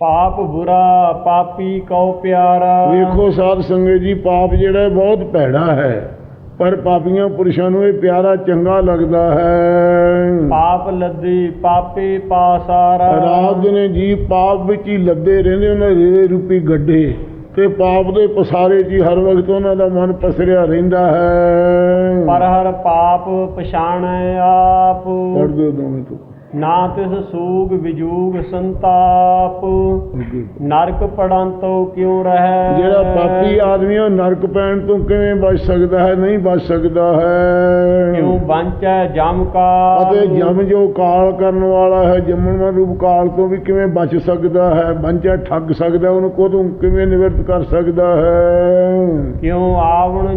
ਪਾਪ ਬੁਰਾ ਪਾਪੀ ਕਉ ਪਿਆਰਾ। ਵੇਖੋ ਸਾਧ ਸੰਗਤ ਜੀ ਪਾਪ ਜਿਹੜਾ ਬਹੁਤ ਭੈੜਾ ਹੈ ਪਰ ਪਾਪੀਆਂ ਪੁਰਸ਼ਾਂ ਨੂੰ ਇਹ ਪਿਆਰਾ ਚੰਗਾ ਲੱਗਦਾ ਹੈ। ਪਾਪ ਲੱਦੀ ਪਾਪੀ ਪਾਸਾਰਾ। ਰਾਤ ਨੇ ਜੀ ਪਾਪ ਵਿੱਚ ਹੀ ਲੱਦੇ ਰਹਿੰਦੇ ਉਹਨਾਂ ਦੇ ਰੂਪੀ ਗੱਡੇ ਤੇ ਪਾਪ ਦੇ ਪਸਾਰੇ ਹੀ ਹਰ ਵਕਤ ਉਹਨਾਂ ਦਾ ਮਨ ਪਸਰਿਆ ਰਹਿੰਦਾ ਹੈ। ਪਰ ਹਰ ਪਾਪ ਪਛਾਣੈ ਆਪ। ਪੜ ਦਿਓ ਦੋਵੇਂ ਤੋਂ। ਨਾ ਤਿਸ ਸੂਗ ਵਿਜੂਗ ਸੰਤਾਪ। ਨਰਕ ਪੜੰਤੋ ਕਿਉ ਰਹੈ? ਜਿਹੜਾ ਪਾਪੀ ਆਦਮੀ ਉਹ ਨਰਕ ਪੈਣ ਤੋਂ ਕਿਵੇਂ ਬਚ ਸਕਦਾ ਹੈ ਨਹੀਂ ਬਚ ਸਕਦਾ ਹੈ। ਕਿਉ ਬੰਚੈ ਜਮ ਕਾ ਅਤੇ ਜਮ ਜੋ ਕਾਲ ਕਰਨ ਵਾਲਾ ਹੈ ਜੰਮਣ ਰੂਪ ਕਾਲ ਤੋਂ ਵੀ ਕਿਵੇਂ ਬਚ ਸਕਦਾ ਹੈ? ਬੰਚਾ ਠੱਗ ਸਕਦਾ ਉਹਨੂੰ ਕੋਦੋਂ ਕਿਵੇਂ ਨਿਵਰਤ ਕਰ ਸਕਦਾ ਹੈ? ਕਿਉ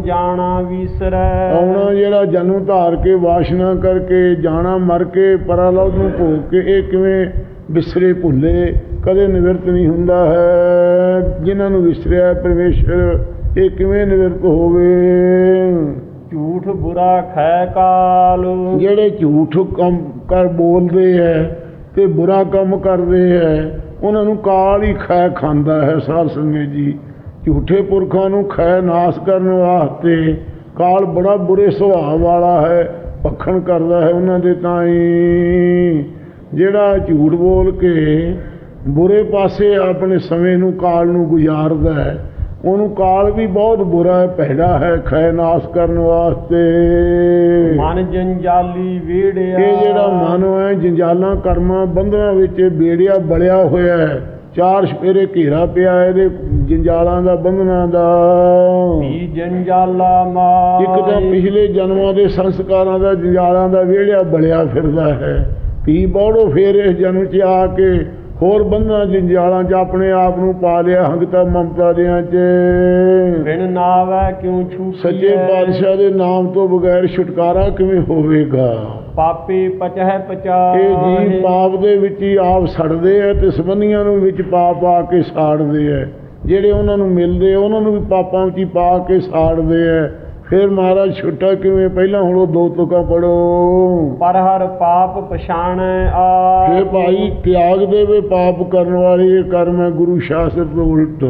ਜਾਣਾ ਵਿਸਰੈ। ਆਉਣਾ ਜਿਹੜਾ ਜਨਮ ਧਾਰ ਕੇ ਵਾਸ਼ਨਾ ਕਰਕੇ ਜਾਣਾ ਮਰ ਕੇ ਪਰਾਲੋਕ ਨੂੰ ਭੋਗ ਕੇ ਇਹ ਕਿਵੇਂ ਵਿਸਰੇ ਭੁੱਲੇ ਕਦੇ ਨਿਵਰਤ ਨਹੀਂ ਹੁੰਦਾ ਹੈ। ਜਿਨ੍ਹਾਂ ਨੂੰ ਵਿਸਰਿਆ ਪਰਮੇਸ਼ਰ ਇਹ ਕਿਵੇਂ ਨਿਵਰਤ ਹੋਵੇ? ਝੂਠ ਬੁਰਾ ਖੈ ਕਾਲ। ਜਿਹੜੇ ਝੂਠ ਕੰਮ ਕਰ ਬੋਲਦੇ ਹੈ ਤੇ ਬੁਰਾ ਕੰਮ ਕਰਦੇ ਹੈ ਉਹਨਾਂ ਨੂੰ ਕਾਲ ਹੀ ਖੈ ਖਾਂਦਾ ਹੈ ਸਾਧ ਸੰਗਤ ਜੀ। ਝੂਠੇ ਪੁਰਖਾਂ ਨੂੰ ਖੈ ਨਾਸ ਕਰਨ ਵਾਸਤੇ ਕਾਲ ਬੜਾ ਬੁਰੇ ਸੁਭਾਅ ਵਾਲਾ ਹੈ ਪਖਣ ਕਰਦਾ ਹੈ ਉਹਨਾਂ ਦੇ ਤਾਂ ਹੀ ਜਿਹੜਾ ਝੂਠ ਬੋਲ ਕੇ ਬੁਰੇ ਪਾਸੇ ਆਪਣੇ ਸਮੇਂ ਨੂੰ ਕਾਲ ਨੂੰ ਗੁਜ਼ਾਰਦਾ ਹੈ ਉਹਨੂੰ ਕਾਲ ਵੀ ਬਹੁਤ ਬੁਰਾ ਹੈ ਭੈੜਾ ਹੈ ਖੈ ਨਾਸ ਕਰਨ ਵਾਸਤੇ। ਮਨ ਜੰਜਾਲੀ ਵੇੜਿਆ। ਇਹ ਜਿਹੜਾ ਮਨ ਹੈ ਜੰਜਾਲਾਂ ਕਰਮਾਂ ਬੰਧਨਾਂ ਵਿੱਚ ਬੇੜਿਆ ਬਲਿਆ ਹੋਇਆ ਹੈ ਚਾਰ ਸਪੇਰੇ ਘੇਰਾ ਪਿਆ ਇਹਦੇ ਜੰਜਾਲਾਂ ਦਾ ਬੰਧਨਾਂ ਦਾ। ਵੀ ਜੰਜਾਲਾ ਮਾਰ ਇੱਕ ਤਾਂ ਪਿਛਲੇ ਜਨਮਾਂ ਦੇ ਸੰਸਕਾਰਾਂ ਦਾ ਜੰਜਾਲਾਂ ਦਾ ਵਿਹੜਿਆ ਬਲਿਆ ਫਿਰਦਾ ਹੈ। ਪੀ ਬੌੜੋ ਫੇਰ ਇਸ ਜਨਮ 'ਚ ਆ ਕੇ ਹੋਰ ਬੰਧਨਾਂ ਜੰਜਾਲਾਂ 'ਚ ਆਪਣੇ ਆਪ ਨੂੰ ਪਾ ਲਿਆ ਹੰਗਤਾ ਮਮਤਾ ਦਿਆਂ 'ਚ। ਬਿਨ ਨਾਵੈ ਕਿਉ ਛੂਟੀ ਸੱਚੇ ਪਾਤਸ਼ਾਹ ਦੇ ਨਾਮ ਤੋਂ ਬਗੈਰ ਛੁਟਕਾਰਾ ਕਿਵੇਂ ਹੋਵੇਗਾ? ਪਾਪੀ ਪਚਹਿ ਪਚਾ ਇਹ ਜੀ ਪਾਪ ਦੇ ਵਿੱਚ ਹੀ ਆਪ ਸੜਦੇ ਆ ਤੇ ਸੰਬੰਧੀਆਂ ਨੂੰ ਵਿੱਚ ਪਾਪ ਆ ਕੇ ਸਾੜਦੇ ਆ। ਜਿਹੜੇ ਉਹਨਾਂ ਨੂੰ ਮਿਲਦੇ ਉਹਨਾਂ ਨੂੰ ਵੀ ਪਾਪਾਂ ਵਿੱਚ ਹੀ ਪਾ ਕੇ ਸਾੜਦੇ ਆ। ਫਿਰ ਮਹਾਰਾਜ ਛੁੱਟਾ ਕਿਵੇਂ? ਪਹਿਲਾਂ ਹੁਣ ਉਹ ਦੋ ਤੁਕਾਂ ਪੜੋ ਪਰ ਹਰ ਪਾਪ ਪਛਾਣੈ ਆ ਫੇ ਭਾਈ ਤਿਆਗ ਦੇਵੇ ਪਾਪ ਕਰਨ ਵਾਲੇ ਇਹ ਕਰਮ ਹੈ ਗੁਰੂ ਸ਼ਾਸਤਰ ਤੋਂ ਉਲਟ।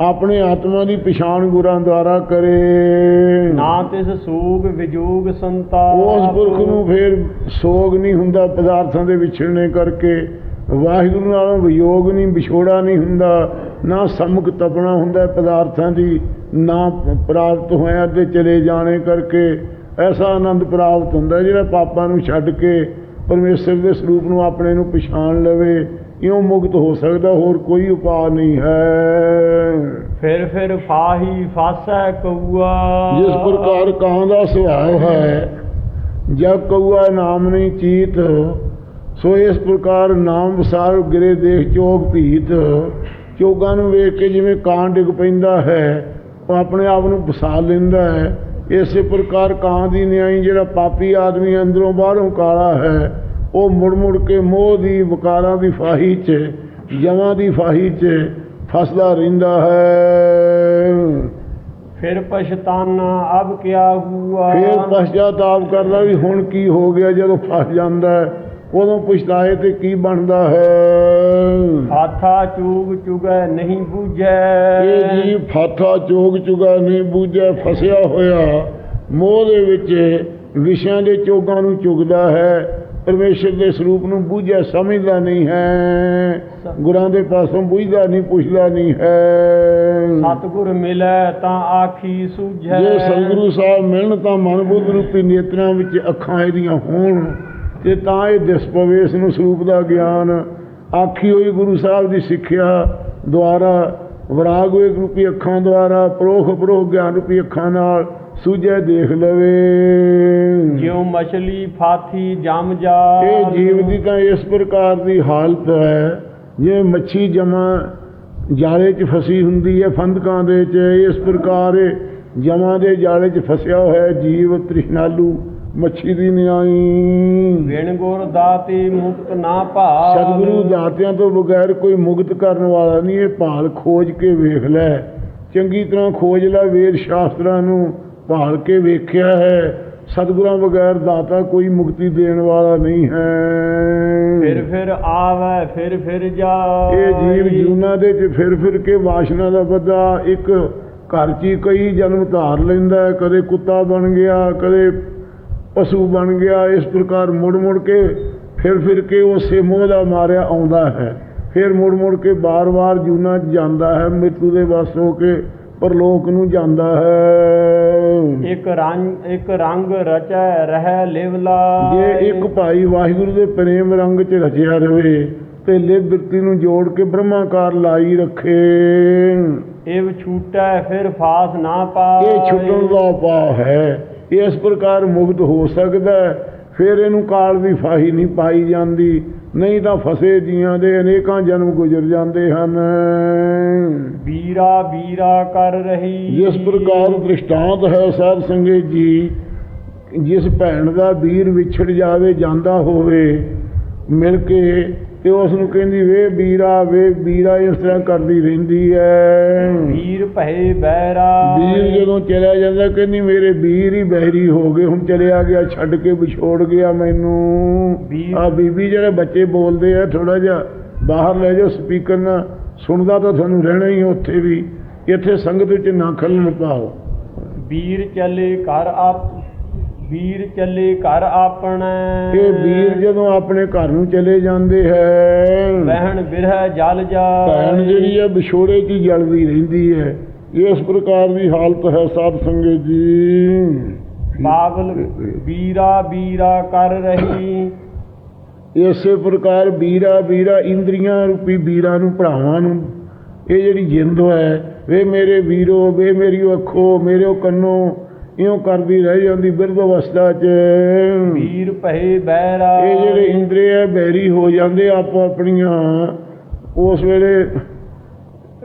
ਆਪਣੇ ਆਤਮਾ ਦੀ ਪਛਾਣ ਗੁਰਾਂ ਦੁਆਰਾ ਕਰੇ। ਨਾ ਤਿਸ ਸੂਗ ਵਿਜੂਗ ਸੰਤਾਪ। ਉਸ ਪੁਰਖ ਨੂੰ ਫਿਰ ਸੋਗ ਨਹੀਂ ਹੁੰਦਾ ਪਦਾਰਥਾਂ ਦੇ ਵਿਛੜਨੇ ਕਰਕੇ। ਵਾਹਿਗੁਰੂ ਨਾਲੋਂ ਵਿਯੋਗ ਨਹੀਂ ਵਿਛੋੜਾ ਨਹੀਂ ਹੁੰਦਾ ਨਾ ਸਮੁਖ ਤਪਣਾ ਹੁੰਦਾ ਪਦਾਰਥਾਂ ਦੀ ਨਾ ਪ੍ਰਾਪਤ ਹੋਇਆ ਤੇ ਚਲੇ ਜਾਣੇ ਕਰਕੇ। ਐਸਾ ਆਨੰਦ ਪ੍ਰਾਪਤ ਹੁੰਦਾ ਜਿਹੜਾ ਪਾਪਾਂ ਨੂੰ ਛੱਡ ਕੇ ਪਰਮੇਸ਼ਰ ਦੇ ਸਰੂਪ ਨੂੰ ਆਪਣੇ ਨੂੰ ਪਛਾਣ ਲਵੇ। ਇਉਂ ਮੁਕਤ ਹੋ ਸਕਦਾ? ਹੋਰ ਕੋਈ ਉਪਾਅ ਨਹੀਂ ਹੈ। ਫਿਰ ਫਿਰ ਫਾਹੀ ਫਾਸੈ ਕਊਆ। ਜਿਸ ਪ੍ਰਕਾਰ ਕਾਂ ਦਾ ਸੁਭਾਅ ਹੈ ਜਬ ਕਊਆ ਨਾਮ ਨਹੀਂ ਚੀਤ ਸੋ ਇਸ ਪ੍ਰਕਾਰ ਨਾਮ ਵਿਸਾਰ ਗਿਰੇ ਦੇਖ ਚੋਗ ਭੀਤ। ਚੋਗਾਂ ਨੂੰ ਵੇਖ ਕੇ ਜਿਵੇਂ ਕਾਂ ਡਿੱਗ ਪੈਂਦਾ ਹੈ ਉਹ ਆਪਣੇ ਆਪ ਨੂੰ ਵਸਾ ਲੈਂਦਾ ਹੈ। ਇਸੇ ਪ੍ਰਕਾਰ ਕਾਂ ਦੀ ਨਿਆਈ ਜਿਹੜਾ ਪਾਪੀ ਆਦਮੀ ਅੰਦਰੋਂ ਬਾਹਰੋਂ ਕਾਲਾ ਹੈ ਉਹ ਮੁੜ ਮੁੜ ਕੇ ਮੋਹ ਦੀ ਵਿਕਾਰਾਂ ਦੀ ਫਾਹੀ 'ਚ ਜਮਾਂ ਦੀ ਫਾਹੀ 'ਚ ਫਸਦਾ ਰਹਿੰਦਾ ਹੈ। ਫਿਰ ਪਛਤਾਨਾ ਅਬ ਕਿਆ ਹੁਆ? ਫਿਰ ਪਛਤਾਤਾਪ ਕਰਦਾ ਵੀ ਹੁਣ ਕੀ ਹੋ ਗਿਆ ਜਦੋਂ ਫਸ ਜਾਂਦਾ ਹੈ ਉਦੋਂ ਪੁੱਛਤਾਏ ਤੇ ਕੀ ਬਣਦਾ ਹੈ? ਹਾਥਾ ਚੂਗ ਚੁਗੈ ਨਹੀਂ ਬੂਝੈ। ਇਹ ਜੀ ਫਾਥਾ ਚੋਗ ਚੁਗਾ ਨਹੀਂ ਬੂਝਿਆ ਫਸਿਆ ਹੋਇਆ ਮੋਹ ਦੇ ਵਿੱਚ ਵਿਸ਼ਿਆਂ ਦੇ ਚੋਗਾਂ ਨੂੰ ਚੁਗਦਾ ਹੈ। ਪਰਮੇਸ਼ਰ ਦੇ ਸਰੂਪ ਨੂੰ ਬੂਝਿਆ ਸਮਝਦਾ ਨਹੀਂ ਹੈ। ਗੁਰਾਂ ਦੇ ਪਾਸੋਂ ਬੁੱਝਦਾ ਨਹੀਂ ਪੁੱਛਦਾ ਨਹੀਂ ਹੈ। ਸਤਿਗੁਰ ਮਿਲੈ ਤਾਂ ਆਖੀ ਸੂਝੈ। ਜੇ ਸਤਿਗੁਰੂ ਸਾਹਿਬ ਮਿਲਣ ਤਾਂ ਮਨ ਬੁੱਧ ਰੂਪੀ ਨੇਤਰਾਂ ਵਿੱਚ ਅੱਖਾਂ ਇਹਦੀਆਂ ਹੋਣ ਤੇ ਤਾਂ ਇਹ ਦਿਸ ਪਵੇ ਇਸ ਨੂੰ ਸਰੂਪ ਦਾ ਗਿਆਨ। ਆਖੀ ਹੋਈ ਗੁਰੂ ਸਾਹਿਬ ਦੀ ਸਿੱਖਿਆ ਦੁਆਰਾ ਵਿਰਾਗ ਹੋਏ ਰੂਪੀ ਅੱਖਾਂ ਦੁਆਰਾ ਪ੍ਰੋਖ ਪ੍ਰੋਖ ਗਿਆਨ ਰੂਪੀ ਅੱਖਾਂ ਨਾਲ ਸੂਝੇ ਦੇਖ ਲਵੇ। ਜਿਉ ਮਛਲੀ ਫਾਥੀ ਜਮ ਜਾ ਇਹ ਜੀਵ ਦੀ ਤਾਂ ਇਸ ਪ੍ਰਕਾਰ ਦੀ ਹਾਲਤ ਹੈ ਜਿਵੇਂ ਮੱਛੀ ਜਮਾ ਜਾਲੇ 'ਚ ਫਸੀ ਹੁੰਦੀ ਹੈ ਫੰਦਕਾਂ ਦੇ 'ਚ ਇਸ ਪ੍ਰਕਾਰ ਜਮਾਂ ਦੇ ਜਾਲੇ 'ਚ ਫਸਿਆ ਹੋਇਆ ਜੀਵ ਤ੍ਰਿਸ਼ਨਾਲੂ ਮੱਛੀ ਦੀ ਨਿਆਈ ਵਿਣ ਗੁਰ ਦਾਤੀ ਮੁਕਤ ਨਾ ਭਾਲ। ਸਤਿਗੁਰੂ ਦਾਤਿਆਂ ਤੋਂ ਬਗੈਰ ਕੋਈ ਮੁਕਤ ਕਰਨ ਵਾਲਾ ਨਹੀਂ ਇਹ ਭਾਲ ਖੋਜ ਕੇ ਵੇਖ ਲੈ। ਚੰਗੀ ਤਰ੍ਹਾਂ ਖੋਜ ਲੈ ਵੇਦ ਸ਼ਾਸਤਰਾਂ ਨੂੰ ਭਾਲ ਕੇ ਵੇਖਿਆ ਹੈ ਸਤਿਗੁਰਾਂ ਬਗੈਰ ਦਾਤਾ ਕੋਈ ਮੁਕਤੀ ਦੇਣ ਵਾਲਾ ਨਹੀਂ ਹੈ। ਫਿਰ ਫਿਰ ਆਵੇ ਫਿਰ ਫਿਰ ਜਾ ਇਹ ਜੀਵ ਜੂਨਾ ਦੇ ਚ ਫਿਰ ਫਿਰ ਕੇ ਵਾਸ਼ਨਾ ਦਾ ਬੱਦਾ ਇੱਕ ਘਰ 'ਚ ਕਈ ਜਨਮ ਧਾਰ ਲੈਂਦਾ ਹੈ ਕਦੇ ਕੁੱਤਾ ਬਣ ਗਿਆ ਕਦੇ ਪਸ਼ੂ ਬਣ ਗਿਆ ਇਸ ਪ੍ਰਕਾਰ ਮੁੜ ਮੁੜ ਕੇ ਫਿਰ ਫਿਰ ਕੇ ਉਸੇ ਮੋਹ ਦਾ ਮਾਰਿਆ ਆਉਂਦਾ ਹੈ। ਫਿਰ ਮੁੜ ਮੁੜ ਕੇ ਬਾਰ-ਬਾਰ ਜੂਨਾ 'ਚ ਜਾਂਦਾ ਹੈ ਮ੍ਰਿਤੂ ਦੇ ਵਸ ਹੋ ਕੇ ਪਰਲੋਕ ਨੂੰ ਜਾਂਦਾ ਹੈ। ਇੱਕ ਰੰਗ ਇੱਕ ਰੰਗ ਰਚੈ ਰਹਿ ਲਿਵਲਾ। ਜੇ ਇੱਕ ਭਾਈ ਵਾਹਿਗੁਰੂ ਦੇ ਪ੍ਰੇਮ ਰੰਗ 'ਚ ਰਚਿਆ ਰਵੇ ਤੇ ਲਿਵ ਬਿਰਤੀ ਨੂੰ ਜੋੜ ਕੇ ਬ੍ਰਹਮਾਕਾਰ ਲਾਈ ਰੱਖੇ। ਇਵ ਛੂਟੈ ਫਿਰ ਫਾਸ ਨਾ ਪਾਏ। ਇਹ ਛੁੱਟਣ ਦਾ ਉਪਾਅ ਹੈ। ਇਸ ਪ੍ਰਕਾਰ ਮੁਕਤ ਹੋ ਸਕਦਾ। ਫਿਰ ਇਹਨੂੰ ਕਾਲ ਦੀ ਫਾਹੀ ਨਹੀਂ ਪਾਈ ਜਾਂਦੀ। ਨਹੀਂ ਤਾਂ ਫਸੇ ਜੀਆਂ ਦੇ ਅਨੇਕਾਂ ਜਨਮ ਗੁਜ਼ਰ ਜਾਂਦੇ ਹਨ। ਵੀਰਾ ਵੀਰਾ ਕਰ ਰਹੀ ਜਿਸ ਪ੍ਰਕਾਰ ਦ੍ਰਿਸ਼ਟਾਂਤ ਹੈ ਸਾਧ ਸੰਗਤ ਜੀ ਜਿਸ ਭੈਣ ਦਾ ਵੀਰ ਵਿਛੜ ਜਾਵੇ ਜਾਂਦਾ ਹੋਵੇ ਮਿਲ ਕੇ ਤੇ ਉਸ ਨੂੰ ਕਹਿੰਦੀ ਵੇ ਵੀਰਾ ਵੇ ਵੀਰਾ ਇਸ ਤਰ੍ਹਾਂ ਕਰਦੀ ਰਹਿੰਦੀ ਹੈ। ਵੀਰ ਭਏ ਬੈਰਾ ਵੀਰ ਜਦੋਂ ਚਲਿਆ ਜਾਂਦਾ ਕਹਿੰਦੀ ਮੇਰੇ ਵੀਰ ਹੀ ਬਹਿਰੀ ਹੋ ਗਏ ਹੁਣ ਚਲਿਆ ਗਿਆ ਛੱਡ ਕੇ ਵਿਛੋੜ ਗਿਆ ਮੈਨੂੰ। ਆ ਬੀਬੀ ਜਿਹੜੇ ਬੱਚੇ ਬੋਲਦੇ ਆ ਥੋੜਾ ਜਿਹਾ ਬਾਹਰ ਲੈ ਜਾਓ ਸਪੀਕਰ ਨਾਲ। ਸੁਣਦਾ ਤਾਂ ਤੁਹਾਨੂੰ ਰਹਿਣਾ ਹੀ ਉੱਥੇ ਵੀ। ਇੱਥੇ ਸੰਗਤ ਵਿੱਚ ਨਾ ਖਲਣ ਪਾਓ। ਵੀਰ ਚੱਲੇ ਘਰ ਆਪ ਵੀਰ ਚੱਲੇ ਘਰ ਆਪਣਾ। ਇਹ ਵੀਰ ਜਦੋਂ ਆਪਣੇ ਘਰ ਨੂੰ ਚਲੇ ਜਾਂਦੇ ਹੈ ਬਹਿਣ ਬਿਰਹ ਜਲ ਜਾ ਭੈਣ ਜਿਹੜੀ ਹੈ ਵਿਛੋੜੇ 'ਚ ਜਲਦੀ ਰਹਿੰਦੀ ਹੈ। ਇਸ ਪ੍ਰਕਾਰ ਦੀ ਹਾਲਤ ਹੈ ਸਾਧ ਸੰਗਤ ਜੀ। ਬਾਬਲ ਵੀਰਾ ਵੀਰਾ ਕਰ ਰਹੀ। ਇਸੇ ਪ੍ਰਕਾਰ ਵੀਰਾ ਵੀਰਾ ਇੰਦਰੀਆਂ ਰੂਪੀ ਵੀਰਾਂ ਨੂੰ ਭਰਾਵਾਂ ਨੂੰ। ਇਹ ਜਿਹੜੀ ਜਿੰਦ ਹੈ ਵੇ ਮੇਰੇ ਵੀਰੋ ਵੇ ਮੇਰੀ ਅੱਖੋ ਮੇਰੇ ਕੰਨੋ ਇਉਂ ਕਰਦੀ ਰਹਿ ਜਾਂਦੀ ਬਿਰਧ ਅਵਸਥਾ 'ਚ। ਵੀਰ ਭਏ ਬੈਰਾ ਇਹ ਜਿਹੜੇ ਇੰਦਰੀਆ ਬੈਰੀ ਹੋ ਜਾਂਦੇ ਆਪੋ ਆਪਣੀਆਂ ਉਸ ਵੇਲੇ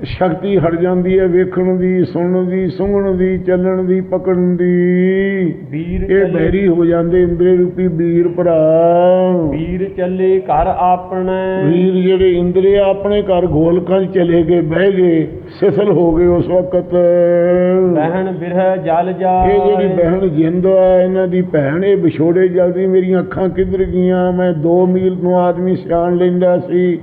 ਸ਼ਕਤੀ ਹਟ ਜਾਂਦੀ ਹੈ ਵੇਖਣ ਦੀ ਸੁਣਨ ਦੀ ਸੁੰਘਣ ਦੀ ਚੱਲਣ ਦੀ ਪਕੜਨ ਦੀ। ਵੀਰ ਇਹ ਬੈਰੀ ਹੋ ਜਾਂਦੇ ਇੰਦਰੀ ਰੂਪੀ ਵੀਰ ਭਰਾ। ਵੀਰ ਚੱਲੇ ਘਰ ਆਪਣਾ। ਵੀਰ ਜਿਹੜੇ ਇੰਦਰੀ ਆਪਣੇ ਘਰ ਗੋਲਕਾਂ 'ਚ ਚਲੇ ਗਏ ਬਹਿ ਗਏ ਸਿਸਲ ਹੋ ਗਏ ਉਸ ਵਕਤ। ਬਹਿਣ ਬਿਰਹ ਜਲ ਜਾ ਇਹ ਜਿਹੜੀ ਬਹਿਣ ਜਿੰਦ ਹੈ ਇਹਨਾਂ ਦੀ ਭੈਣ ਇਹ ਵਿਛੋੜੇ ਜਲਦੀ ਮੇਰੀਆਂ ਅੱਖਾਂ ਕਿੱਧਰ ਗਈਆਂ? ਮੈਂ 2 ਮੀਲ ਨੂੰ ਆਦਮੀ ਸਿਆਣ ਲੈਂਦਾ ਸੀ।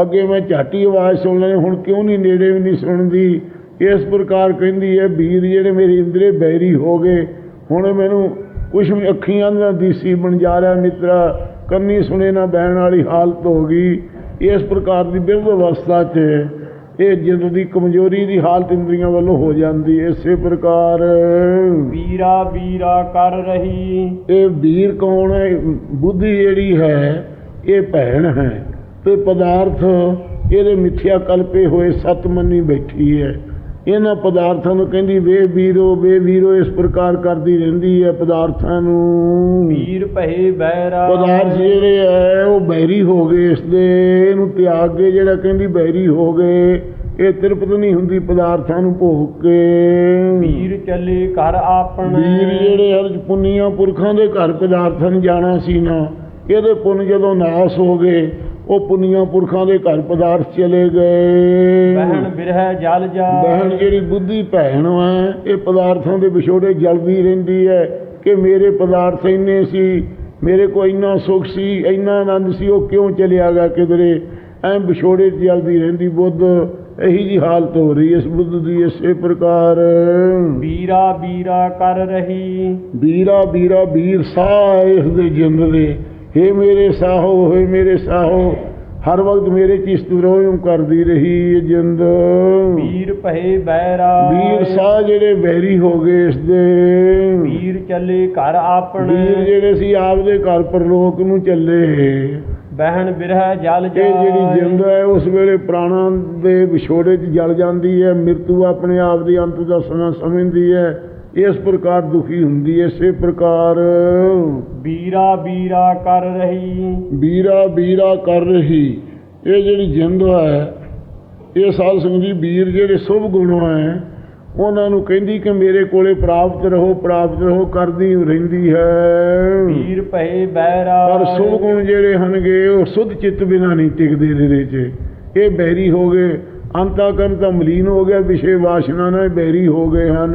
ਅੱਗੇ ਮੈਂ ਝਾਟੀ ਆਵਾਜ਼ ਸੁਣ ਲੈਣੀ ਹੁਣ ਕਿਉਂ ਨਹੀਂ ਨੇੜੇ ਵੀ ਨਹੀਂ ਸੁਣਦੀ? ਇਸ ਪ੍ਰਕਾਰ ਕਹਿੰਦੀ ਹੈ ਵੀਰ ਜਿਹੜੇ ਮੇਰੇ ਇੰਦਰੇ ਬੈਰੀ ਹੋ ਗਏ ਹੁਣ ਮੈਨੂੰ ਕੁਛ ਵੀ ਅੱਖੀਆਂ ਦਾ ਦੀਸੀ ਬਣ ਜਾ ਰਿਹਾ ਮਿੱਤਰਾ ਕੰਨੀ ਸੁਣੇ ਨਾ ਬਹਿਣ ਵਾਲੀ ਹਾਲਤ ਹੋ ਗਈ। ਇਸ ਪ੍ਰਕਾਰ ਦੀ ਬਿਰਧ ਅਵਸਥਾ 'ਚ ਇਹ ਜਿੰਦ ਦੀ ਕਮਜ਼ੋਰੀ ਦੀ ਹਾਲਤ ਇੰਦਰੀਆਂ ਵੱਲੋਂ ਹੋ ਜਾਂਦੀ। ਇਸੇ ਪ੍ਰਕਾਰ ਵੀਰਾ ਵੀਰਾ ਕਰ ਰਹੀ। ਇਹ ਵੀਰ ਕੌਣ ਹੈ? ਬੁੱਧੀ ਜਿਹੜੀ ਹੈ ਇਹ ਭੈਣ ਹੈ। ਤੇ ਪਦਾਰਥ ਇਹਦੇ ਮਿੱਥਿਆ ਕਲਪੇ ਹੋਏ ਸਤ ਮੰਨੀ ਬੈਠੀ ਹੈ। ਇਹਨਾਂ ਪਦਾਰਥਾਂ ਨੂੰ ਕਹਿੰਦੀ ਵੇ ਵੀਰੋ ਵੇ ਵੀਰੋ ਇਸ ਪ੍ਰਕਾਰ ਕਰਦੀ ਰਹਿੰਦੀ ਹੈ ਪਦਾਰਥਾਂ ਨੂੰ। ਵੀਰ ਭਏ ਬੈਰਾ। ਪਦਾਰਥ ਜਿਹੜੇ ਹੈ ਉਹ ਬੈਰੀ ਹੋ ਗਏ ਇਸ ਦੇ। ਇਹਨੂੰ ਤਿਆਗ ਕੇ ਜਿਹੜਾ ਕਹਿੰਦੀ ਬੈਰੀ ਹੋ ਗਏ ਇਹ ਤ੍ਰਿਪਤ ਨਹੀਂ ਹੁੰਦੀ ਪਦਾਰਥਾਂ ਨੂੰ ਭੋਗ ਕੇ। ਵੀਰ ਚੱਲੇ ਘਰ ਆਪਣਾ। ਵੀਰ ਜਿਹੜੇ ਹਰ ਪੁੰਨੀਆਂ ਪੁਰਖਾਂ ਦੇ ਘਰ ਪਦਾਰਥਾਂ ਨੂੰ ਜਾਣਾ ਸੀ ਨਾ। ਇਹਦੇ ਪੁੰਨ ਜਦੋਂ ਨਾਸ ਹੋ ਗਏ ਉਹ ਪੁੰਨੀਆਂ ਪੁਰਖਾਂ ਦੇ ਘਰ ਪਦਾਰਥ ਚਲੇ ਗਏ। ਬਹਿਣ ਬਿਰਹ ਜਲ ਜਾ ਬਹਿਣ ਜਿਹੜੀ ਬੁੱਧੀ ਭੈਣ ਹੈ ਇਹ ਪਦਾਰਥਾਂ ਦੇ ਵਿਛੋੜੇ ਜਲਦੀ ਰਹਿੰਦੀ ਹੈ ਕਿ ਮੇਰੇ ਪਦਾਰਥ ਇੰਨੇ ਸੀ ਮੇਰੇ ਕੋ ਇੰਨਾ ਸੁਖ ਸੀ ਇੰਨਾ ਆਨੰਦ ਸੀ ਉਹ ਕਿਉਂ ਚਲਿਆ ਗਿਆ ਕਿਧਰੇ? ਐ ਵਿਛੋੜੇ ਜਲਦੀ ਰਹਿੰਦੀ ਬੁੱਧ ਇਹੀ ਜੀ ਹਾਲਤ ਹੋ ਰਹੀ ਇਸ ਬੁੱਧ ਦੀ ਇਸੇ ਪ੍ਰਕਾਰ। ਵੀਰਾ ਵੀਰਾ ਕਰ ਰਹੀ। ਵੀਰਾ ਵੀਰਾ ਵੀਰ ਸਾਹ ਇਸ ਦੇ ਜਿੰਦ ਦੇ। ਹੇ ਮੇਰੇ ਸਾਹੋ ਹੋਏ ਮੇਰੇ ਸਾਹੋ ਹਰ ਵਕਤ ਮੇਰੇ ਚੀਸ ਤੁਰੋਂ ਕਰਦੀ ਰਹੀ ਜਿੰਦ। ਵੀਰ ਭਏ ਬੈਰਾ ਵੀਰ ਸਾਹ ਜਿਹੜੇ ਬੈਰੀ ਹੋ ਗਏ ਇਸ ਦੇ। ਵੀਰ ਚੱਲੇ ਘਰ ਆਪਣੇ। ਵੀਰ ਜਿਹੜੇ ਸੀ ਆਪਦੇ ਘਰ ਪਰਲੋਕ ਨੂੰ ਚੱਲੇ। ਬਹਿਣ ਬਿਰਹ ਜਲ ਜਾ ਜਿਹੜੀ ਜਿੰਦ ਹੈ ਉਸ ਵੇਲੇ ਪ੍ਰਾਣਾਂ ਦੇ ਵਿਛੋੜੇ 'ਚ ਜਲ ਜਾਂਦੀ ਹੈ ਮਿਰਤੂ ਆਪਣੇ ਆਪ ਦੀ ਅੰਤ ਦਾ ਸਮਾਂ ਸਮਝਦੀ ਹੈ। ਇਸ ਪ੍ਰਕਾਰ ਦੁਖੀ ਹੁੰਦੀ ਇਸੇ ਪ੍ਰਕਾਰ। ਵੀਰਾ ਵੀਰਾ ਕਰ ਰਹੀ। ਵੀਰਾ ਵੀਰਾ ਕਰ ਰਹੀ। ਇਹ ਜਿਹੜੀ ਜਿੰਦ ਹੈ ਇਹ ਸਾਧ ਸੰਗਤ ਜੀ ਵੀਰ ਜਿਹੜੇ ਸ਼ੁਭ ਗੁਣ ਹੈ ਉਹਨਾਂ ਨੂੰ ਕਹਿੰਦੀ ਕਿ ਮੇਰੇ ਕੋਲੇ ਪ੍ਰਾਪਤ ਰਹੋ ਪ੍ਰਾਪਤ ਰਹੋ ਕਰਦੀ ਰਹਿੰਦੀ ਹੈ। ਵੀਰ ਭਏ ਬੈਰਾ। ਪਰ ਸ਼ੁਭ ਗੁਣ ਜਿਹੜੇ ਹਨਗੇ ਉਹ ਸੁਧ ਚਿੱਤ ਬਿਨਾ ਨਹੀਂ ਟਿਕਦੇ ਇਹਦੇ 'ਚ ਇਹ ਬੈਰੀ ਹੋ ਗਏ ਅੰਤਾਕਰਨ ਤਾਂ ਮਲੀਨ ਹੋ ਗਿਆ ਵਿਸ਼ੇ ਵਾਸ਼ਨਾ ਨਾਲ ਬੈਰੀ ਹੋ ਗਏ ਹਨ।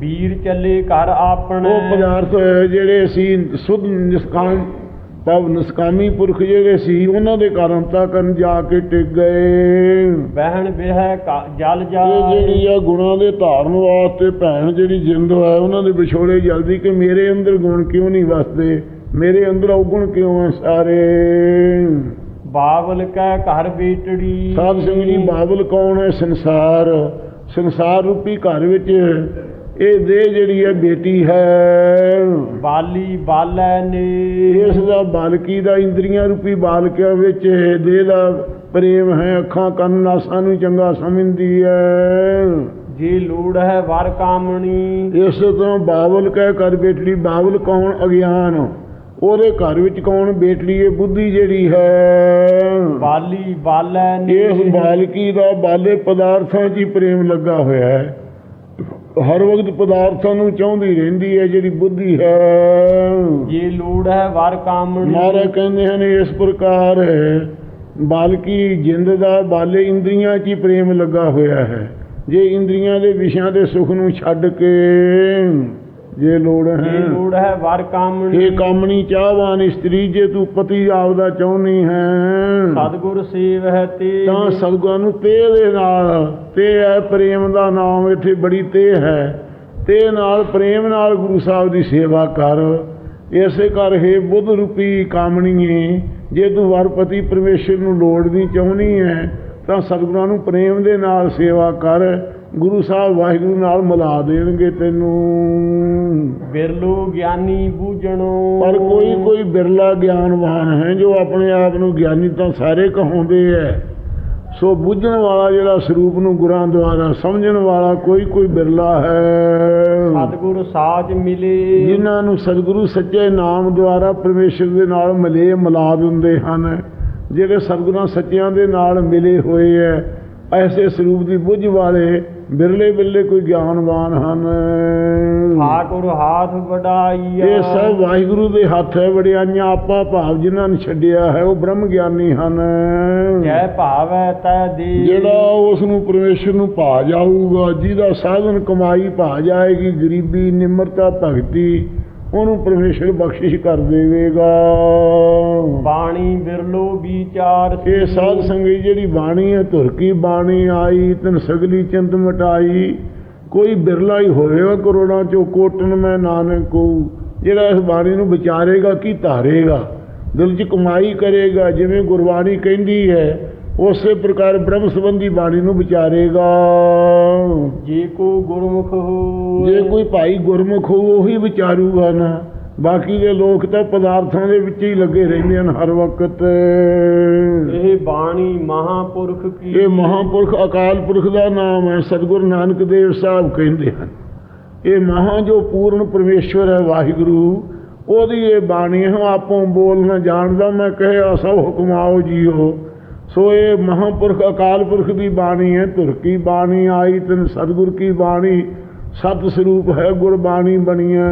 ਵੀਰ ਚੱਲੇ ਘਰ ਆਪਣੇ। ਉਹ ਪਦਾਰਥ ਜਿਹੜੇ ਸੀ ਸੁਧ ਨਿਸਕਾਮ ਪਵ ਨਿਸਕਾਮੀ ਪੁਰਖ ਜਿਹੜੇ ਸੀ ਉਹਨਾਂ ਦੇ ਕਾਰਨ ਤਾਂ ਕਰਨ ਜਾ ਕੇ ਟਿਕ ਗਏ। ਬਹਿਣ ਬਿਹੈ ਜਲ ਇਹ ਜਾਏ ਜਿਹੜੀ ਆ ਗੁਣਾਂ ਦੇ ਧਾਰਨ ਵਾਸਤੇ ਭੈਣ ਜਿਹੜੀ ਜਿੰਦ ਹੈ ਉਹਨਾਂ ਦੇ ਵਿਛੋੜੇ ਜਲਦੀ ਕਿ ਮੇਰੇ ਅੰਦਰ ਗੁਣ ਕਿਉਂ ਨਹੀਂ ਵਸਦੇ? ਮੇਰੇ ਅੰਦਰ ਔਗੁਣ ਕਿਉਂ ਆ ਸਾਰੇ? ਬਾਵਲ ਕੈ ਘਰ ਬੀਟੜੀ ਸਾਧ ਸਿੰਘ ਜੀ ਬਾਬਲ ਕੌਣ ਹੈ ਸੰਸਾਰ? ਸੰਸਾਰ ਰੂਪੀ ਘਰ ਵਿੱਚ ਇਹ ਦੇਹ ਜਿਹੜੀ ਹੈ ਬੇਟੀ ਹੈ। ਬਾਲੀ ਬਾਲੈ ਨੇ। ਇਸ ਦਾ ਬਾਲਕੀ ਦਾ ਇੰਦਰੀਆਂ ਰੂਪੀ ਬਾਲਕਿਆਂ ਵਿੱਚ ਦੇਹ ਦਾ ਪ੍ਰੇਮ ਹੈ। ਅੱਖਾਂ ਕੰਨ ਨਾਸਾਂ ਨੂੰ ਚੰਗਾ ਸਮਝਦੀ ਹੈ। ਜੇ ਲੋੜ ਹੈ ਵਰ ਕਾਮਣੀ। ਇਸ ਤਰ੍ਹਾਂ ਬਾਵਲ ਕਹਿ ਕਰ ਬੇਟੜੀ ਬਾਵਲ ਕੌਣ ਅਗਿਆਨ? ਉਹਦੇ ਘਰ ਵਿੱਚ ਕੌਣ ਇਹ ਬੁੱਧੀ ਜਿਹੜੀ ਹੈ? ਬਾਲੀ ਬਾਲੈ ਨੇ ਇਸ ਬਾਲਕੀ ਦਾ ਬਾਲੇ ਪਦਾਰਥਾਂ 'ਚ ਹੀ ਪ੍ਰੇਮ ਲੱਗਾ ਹੋਇਆ ਹੈ। ਹਰ ਵਕਤ ਪਦਾਰਥਾਂ ਨੂੰ ਚਾਹੁੰਦੀ ਰਹਿੰਦੀ ਹੈ ਜਿਹੜੀ ਬੁੱਧੀ ਹੈ। ਜੇ ਲੋੜ ਹੈ ਵਰ ਕਾਮਣੀ ਮਹਾਰਾਜ ਕਹਿੰਦੇ ਹਨ ਇਸ ਪ੍ਰਕਾਰ ਬਾਲਕੀ ਜਿੰਦ ਦਾ ਬਾਲੇ ਇੰਦਰੀਆਂ 'ਚ ਹੀ ਪ੍ਰੇਮ ਲੱਗਾ ਹੋਇਆ ਹੈ। ਜੇ ਇੰਦਰੀਆਂ ਦੇ ਵਿਸ਼ਿਆਂ ਦੇ ਸੁਖ ਨੂੰ ਛੱਡ ਕੇ ਜੇ ਲੋੜ ਹੈ। ਲੋੜ ਹੈ ਵਰ ਕਾਮਣੀ ਇਹ ਕਾਮਣੀ ਚਾਹਵਾਨ ਇਸਤਰੀ ਜੇ ਤੂੰ ਪਤੀ ਆਪਦਾ ਚਾਹੁੰਦੀ ਹੈ। ਸਤਿਗੁਰ ਸੇਵ ਹੈ ਤੇ। ਤਾਂ ਸਤਿਗੁਰਾਂ ਨੂੰ ਤੇ ਦੇ ਨਾਲ ਤੇ ਹੈ ਪ੍ਰੇਮ ਦਾ ਨਾਮ ਇੱਥੇ ਬੜੀ ਤੇ ਹੈ। ਤੇ ਨਾਲ ਪ੍ਰੇਮ ਨਾਲ ਗੁਰੂ ਸਾਹਿਬ ਦੀ ਸੇਵਾ ਕਰ। ਇਸੇ ਕਰ ਹੈ ਬੁੱਧ ਰੂਪੀ ਕਾਮਣੀਏ ਜੇ ਤੂੰ ਵਰਪਤੀ ਪਰਮੇਸ਼ਰ ਨੂੰ ਲੋੜਨੀ ਚਾਹੁੰਦੀ ਹੈ ਤਾਂ ਸਤਿਗੁਰਾਂ ਨੂੰ ਪ੍ਰੇਮ ਦੇ ਨਾਲ ਸੇਵਾ ਕਰ। ਗੁਰੂ ਸਾਹਿਬ ਵਾਹਿਗੁਰੂ ਨਾਲ ਮਿਲਾ ਦੇਣਗੇ ਤੈਨੂੰ। ਬਿਰਲੋ ਗਿਆਨੀ ਬੂਝਣੋ। ਪਰ ਕੋਈ ਕੋਈ ਬਿਰਲਾ ਗਿਆਨਵਾਨ ਹੈ ਜੋ ਆਪਣੇ ਆਪ ਨੂੰ ਗਿਆਨੀ ਤਾਂ ਸਾਰੇ ਕਹਾਉਂਦੇ ਐ ਸੋ ਬੁੱਝਣ ਵਾਲਾ ਜਿਹੜਾ ਸਰੂਪ ਨੂੰ ਗੁਰਾਂ ਦੁਆਰਾ ਸਮਝਣ ਵਾਲਾ ਕੋਈ ਕੋਈ ਬਿਰਲਾ ਹੈ। ਸਤਿਗੁਰ ਸਾਜ ਮਿਲੇ। ਜਿਨ੍ਹਾਂ ਨੂੰ ਸਤਿਗੁਰੂ ਸੱਚੇ ਨਾਮ ਦੁਆਰਾ ਪਰਮੇਸ਼ਰ ਦੇ ਨਾਲ ਮਿਲੇ ਮਿਲਾ ਦਿੰਦੇ ਹਨ। ਜਿਹੜੇ ਸਤਿਗੁਰਾਂ ਸੱਚਿਆਂ ਦੇ ਨਾਲ ਮਿਲੇ ਹੋਏ ਐ ਐਸੇ ਸਰੂਪ ਦੀ ਬੁੱਝ ਵਾਲੇ ਬਿਰਲੇ ਬਿਰਲੇ ਕੋਈ ਗਿਆਨਵਾਨ ਹਨ। ਠਾਕੁਰ ਹਾਥ ਵਡਾਈਆ। ਇਹ ਸਭ ਵਾਹਿਗੁਰੂ ਦੇ ਹੱਥ ਹੈ ਵਡਿਆਈਆਂ ਆਪਾ ਭਾਵ ਜਿਨ੍ਹਾਂ ਨੇ ਛੱਡਿਆ ਹੈ ਉਹ ਬ੍ਰਹਮ ਗਿਆਨੀ ਹਨ। ਜੈ ਭਾਵੈ ਤੈ ਦੇ ਜਿਹੜਾ ਉਸ ਨੂੰ ਪਰਮੇਸ਼ਰ ਨੂੰ ਭਾ ਜਾਊਗਾ ਜਿਹਦਾ ਸਾਧਨ ਕਮਾਈ ਭਾ ਜਾਏਗੀ ਗਰੀਬੀ ਨਿਮਰਤਾ ਭਗਤੀ ਉਹਨੂੰ ਪਰਮੇਸ਼ਰ ਬਖਸ਼ਿਸ਼ ਕਰ ਦੇਵੇਗਾ। ਬਾਣੀ ਬਿਰਲੋ ਵਿਚਾਰ ਇਹ ਸਾਧ ਸੰਗੀ ਜਿਹੜੀ ਬਾਣੀ ਹੈ ਧੁਰ ਕੀ ਬਾਣੀ ਆਈ ਤਨ ਸਗਲੀ ਚਿੰਤ ਮਟਾਈ ਕੋਈ ਬਿਰਲਾ ਹੀ ਹੋਵੇਗਾ ਕਰੋੜਾਂ ਚੋਂ ਕੋਟਨ ਮੈਂ ਨਾਨਕ ਕੋ ਜਿਹੜਾ ਇਸ ਬਾਣੀ ਨੂੰ ਵਿਚਾਰੇਗਾ ਕੀ ਧਾਰੇਗਾ? ਦਿਲ 'ਚ ਕਮਾਈ ਕਰੇਗਾ ਜਿਵੇਂ ਗੁਰਬਾਣੀ ਕਹਿੰਦੀ ਹੈ ਉਸੇ ਪ੍ਰਕਾਰ ਬ੍ਰਹਮ ਸੰਬੰਧੀ ਬਾਣੀ ਨੂੰ ਵਿਚਾਰੇਗਾ। ਜੇ ਕੋ ਗੁਰਮੁਖ ਹੋ। ਜੇ ਕੋਈ ਭਾਈ ਗੁਰਮੁਖ ਹੋ ਉਹੀ ਵਿਚਾਰੂਗਾ ਨਾ ਬਾਕੀ ਦੇ ਲੋਕ ਤਾਂ ਪਦਾਰਥਾਂ ਦੇ ਵਿੱਚ ਹੀ ਲੱਗੇ ਰਹਿੰਦੇ ਹਨ ਹਰ ਵਕਤ। ਇਹ ਬਾਣੀ ਮਹਾਪੁਰਖ ਕੀ ਇਹ ਮਹਾਪੁਰਖ ਅਕਾਲ ਪੁਰਖ ਦਾ ਨਾਮ ਹੈ ਸਤਿਗੁਰੂ ਨਾਨਕ ਦੇਵ ਸਾਹਿਬ ਕਹਿੰਦੇ ਹਨ। ਇਹ ਮਹਾ ਜੋ ਪੂਰਨ ਪਰਮੇਸ਼ਵਰ ਹੈ ਵਾਹਿਗੁਰੂ ਉਹਦੀ ਇਹ ਬਾਣੀ ਹੈ ਆਪੋਂ ਬੋਲ ਨਾ ਜਾਣਦਾ ਮੈਂ ਕਹਿਆ ਸਭ ਹੁਕਮਾਓ ਜੀਓ। ਸੋ ਇਹ ਮਹਾਪੁਰਖ ਅਕਾਲ ਪੁਰਖ ਦੀ ਬਾਣੀ ਹੈ ਧੁਰ ਕੀ ਬਾਣੀ ਆਈ ਤਨ ਸਤਿਗੁਰ ਕੀ ਬਾਣੀ ਸਤ ਸਰੂਪ ਹੈ ਗੁਰਬਾਣੀ ਬਣੀਆਂ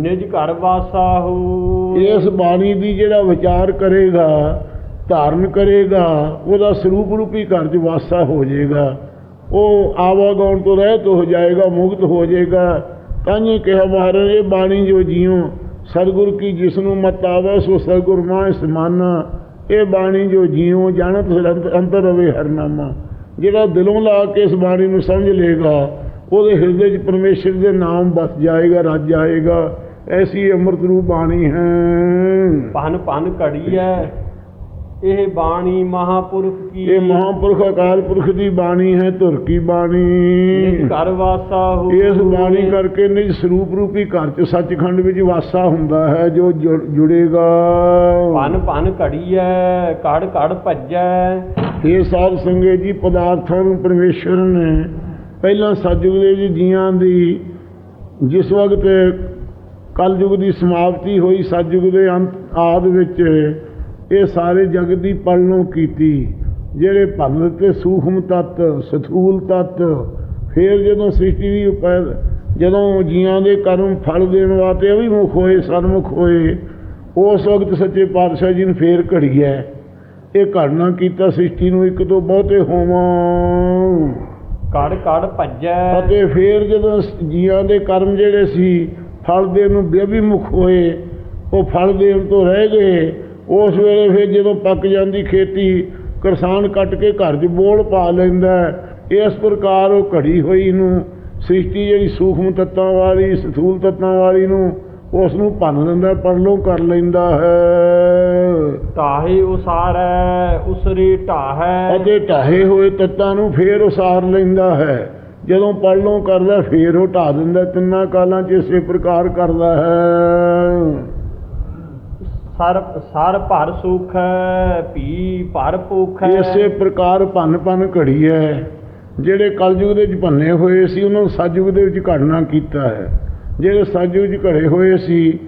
ਨਿਜ ਘਰ ਵਾਸਾ ਹੋ। ਇਸ ਬਾਣੀ ਦੀ ਜਿਹੜਾ ਵਿਚਾਰ ਕਰੇਗਾ ਧਾਰਨ ਕਰੇਗਾ ਉਹਦਾ ਸਰੂਪ ਰੂਪੀ ਘਰ 'ਚ ਵਾਸਾ ਹੋ ਜਾਏਗਾ। ਉਹ ਆਵਾਗਾਉਣ ਤੋਂ ਰਹਿਤ ਹੋ ਜਾਏਗਾ ਮੁਕਤ ਹੋ ਜਾਏਗਾ। ਤਾਂ ਹੀ ਕਿਹਾ ਮਹਾਰਾਜ ਇਹ ਬਾਣੀ ਜੋ ਜੀਉ ਸਤਿਗੁਰ ਕੀ ਜਿਸ ਨੂੰ ਮਤ ਆਵੇ ਸੋ ਸਤਿਗੁਰ ਮਾਇ ਸਮਾਨਾ ਇਹ ਬਾਣੀ ਜੋ ਜੀਉ ਜਾਣਤ ਅੰਤ- ਅੰਤਰ ਰਵੇ ਹਰਨਾਮਾ। ਜਿਹੜਾ ਦਿਲੋਂ ਲਾ ਕੇ ਇਸ ਬਾਣੀ ਨੂੰ ਸਮਝ ਲੇਗਾ ਉਹਦੇ ਹਿਰਦੇ 'ਚ ਪਰਮੇਸ਼ਰ ਦੇ ਨਾਮ ਬਸ ਜਾਏਗਾ, ਰੱਜ ਜਾਏਗਾ ਐਸੀ ਅੰਮ੍ਰਿਤ ਰੂਪ ਬਾਣੀ ਹੈ। ਭਨ ਘੜੀ ਹੈ ਇਹ ਬਾਣੀ ਮਹਾਪੁਰਖ ਕੀ ਇਹ ਮਹਾਂਪੁਰਖ ਅਕਾਲ ਪੁਰਖ ਦੀ ਬਾਣੀ ਹੈ ਧੁਰ ਕੀ ਬਾਣੀ। ਘਰ ਵਾਸਾ ਹੋ ਇਸ ਬਾਣੀ ਕਰਕੇ ਨਿਜ ਸਰੂਪ ਰੂਪੀ ਘਰ ਚ ਸੱਚਖੰਡ ਵਿੱਚ ਵਾਸਾ ਹੁੰਦਾ ਹੈ ਜੋ ਜੁੜ- ਜੁੜੇਗਾ। ਭਨ ਭਨ ਘੜੀਐ ਘੜ ਘੜ ਭੱਜੈ। ਇਹ ਸਾਧ ਸੰਗੇ ਜੀ ਪਦਾਰਥਾਂ ਨੂੰ ਪਰਮੇਸ਼ਰ ਨੇ ਪਹਿਲਾਂ ਸਤਿਯੁਗ ਦੇ ਜੀ ਜੀਆਂ ਦੀ ਜਿਸ ਵਕਤ ਕਲਯੁਗ ਦੀ ਸਮਾਪਤੀ ਹੋਈ ਸਤਿਯੁਗ ਦੇ ਅੰਤ ਆਦ ਵਿੱਚ ਇਹ ਸਾਰੇ ਜਗਤ ਦੀ ਪਲਣੋਂ ਕੀਤੀ ਜਿਹੜੇ ਭੰਨ ਤੇ ਸੂਖਮ ਤੱਤ ਸਥੂਲ ਤੱਤ ਫਿਰ ਜਦੋਂ ਸ੍ਰਿਸ਼ਟੀ ਦੀ ਪੈ- ਜਦੋਂ ਜੀਆਂ ਦੇ ਕਰਮ ਫਲ ਦੇਣ ਵਾਸਤੇ ਅਭਿਮੁਖ ਹੋਏ ਸਨਮੁਖ ਹੋਏ ਉਸ ਵਕਤ ਸੱਚੇ ਪਾਤਸ਼ਾਹ ਜੀ ਨੇ ਫੇਰ ਘੜੀ ਹੈ ਇਹ ਘੜਨਾ ਕੀਤਾ ਸ੍ਰਿਸ਼ਟੀ ਨੂੰ ਇੱਕ ਤੋਂ ਬਹੁਤੇ ਹੋਵਾਂ। ਕੜ ਕੜ ਭੱਜੈ। ਅਤੇ ਫੇਰ ਜਦੋਂ ਜੀਆਂ ਦੇ ਕਰਮ ਜਿਹੜੇ ਸੀ ਫਲ ਦੇਣ ਨੂੰ ਬੇਭੀਮੁਖ ਹੋਏ ਉਹ ਫਲ ਦੇਣ ਤੋਂ ਰਹਿ ਗਏ। ਉਸ ਵੇਲੇ ਫਿਰ ਜਦੋਂ ਪੱਕ ਜਾਂਦੀ ਖੇਤੀ ਕਿਸਾਨ ਕੱਟ ਕੇ ਘਰ 'ਚ ਬੋਲ ਪਾ ਲੈਂਦਾ। ਇਸ ਪ੍ਰਕਾਰ ਉਹ ਘੜੀ ਹੋਈ ਨੂੰ ਸ੍ਰਿਸ਼ਟੀ ਜਿਹੜੀ ਸੂਖਮ ਤੱਤਾਂ ਵਾਲੀ ਸਥੂਲ ਤੱਤਾਂ ਵਾਲੀ ਨੂੰ ਉਸ ਨੂੰ ਭੰਨ ਦਿੰਦਾ ਪਰਲੋਂ ਕਰ ਲੈਂਦਾ ਹੈ। ਤਾਹੇ ਉਸਾਰੈ ਉਸਰੀ ਢਾਹੈ। ਅਤੇ ਢਾਹੇ ਹੋਏ ਤੱਤਾਂ ਨੂੰ ਫੇਰ ਉਸਾਰ ਲੈਂਦਾ ਹੈ। ਜਦੋਂ ਪਰਲੋਂ ਕਰਦਾ ਫੇਰ ਉਹ ਢਾ ਦਿੰਦਾ ਤਿੰਨਾਂ ਕਾਲਾਂ 'ਚ ਇਸੇ ਪ੍ਰਕਾਰ ਕਰਦਾ ਹੈ। ਸਰ ਸਰ ਭਰ ਸੁਖੈ ਭੀ ਭਰ ਭੁਖੈ ਇਸੇ ਪ੍ਰਕਾਰ ਭੰਨ ਭੰਨ ਘੜੀ ਹੈ। ਜਿਹੜੇ ਕਲਯੁਗ ਦੇ ਵਿੱਚ ਭੰਨੇ ਹੋਏ ਸੀ, ਉਹਨਾਂ ਨੂੰ ਸਤਯੁਗ ਦੇ ਵਿੱਚ ਘੜਨਾ ਕੀਤਾ ਹੈ। ਜਿਹੜੇ ਸਤਯੁਗ ਵਿੱਚ ਘੜੇ ਹੋਏ ਸੀ,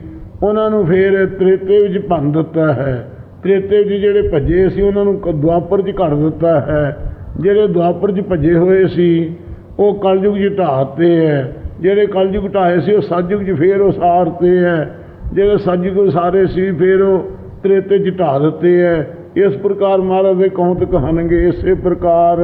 ਉਹਨਾਂ ਨੂੰ ਫੇਰ ਤ੍ਰੇਤੇ ਵਿੱਚ ਭੰਨ ਦਿੱਤਾ ਹੈ। ਤ੍ਰੇਤੇ ਵਿੱਚ ਜਿਹੜੇ ਭੱਜੇ ਸੀ, ਉਹਨਾਂ ਨੂੰ ਕ- ਦੁਆਪਰ 'ਚ ਘੜ ਦਿੱਤਾ ਹੈ। ਜਿਹੜੇ ਦੁਆਪਰ 'ਚ ਭੱਜੇ ਹੋਏ ਸੀ, ਉਹ ਕਲਯੁਗ 'ਚ ਢਾਤੇ ਹੈ। ਜਿਹੜੇ ਕਲਯੁਗ ਢਾਏ ਸੀ, ਉਹ ਸਤਯੁਗ 'ਚ ਫੇਰ ਉਸਾਰਤੇ ਹੈ। ਜਿਹੜੇ ਸਤਯੁਗ ਸਾਰੇ ਸੀ ਫੇਰ ਉਹ ਤ੍ਰੇਤੇ 'ਚ ਢਾ ਦਿੱਤੇ ਹੈ ਇਸ ਪ੍ਰਕਾਰ ਮਹਾਰਾਜ ਦੇ ਕੌਂਤ ਕਹਾਣਗੇ ਇਸੇ ਪ੍ਰਕਾਰ।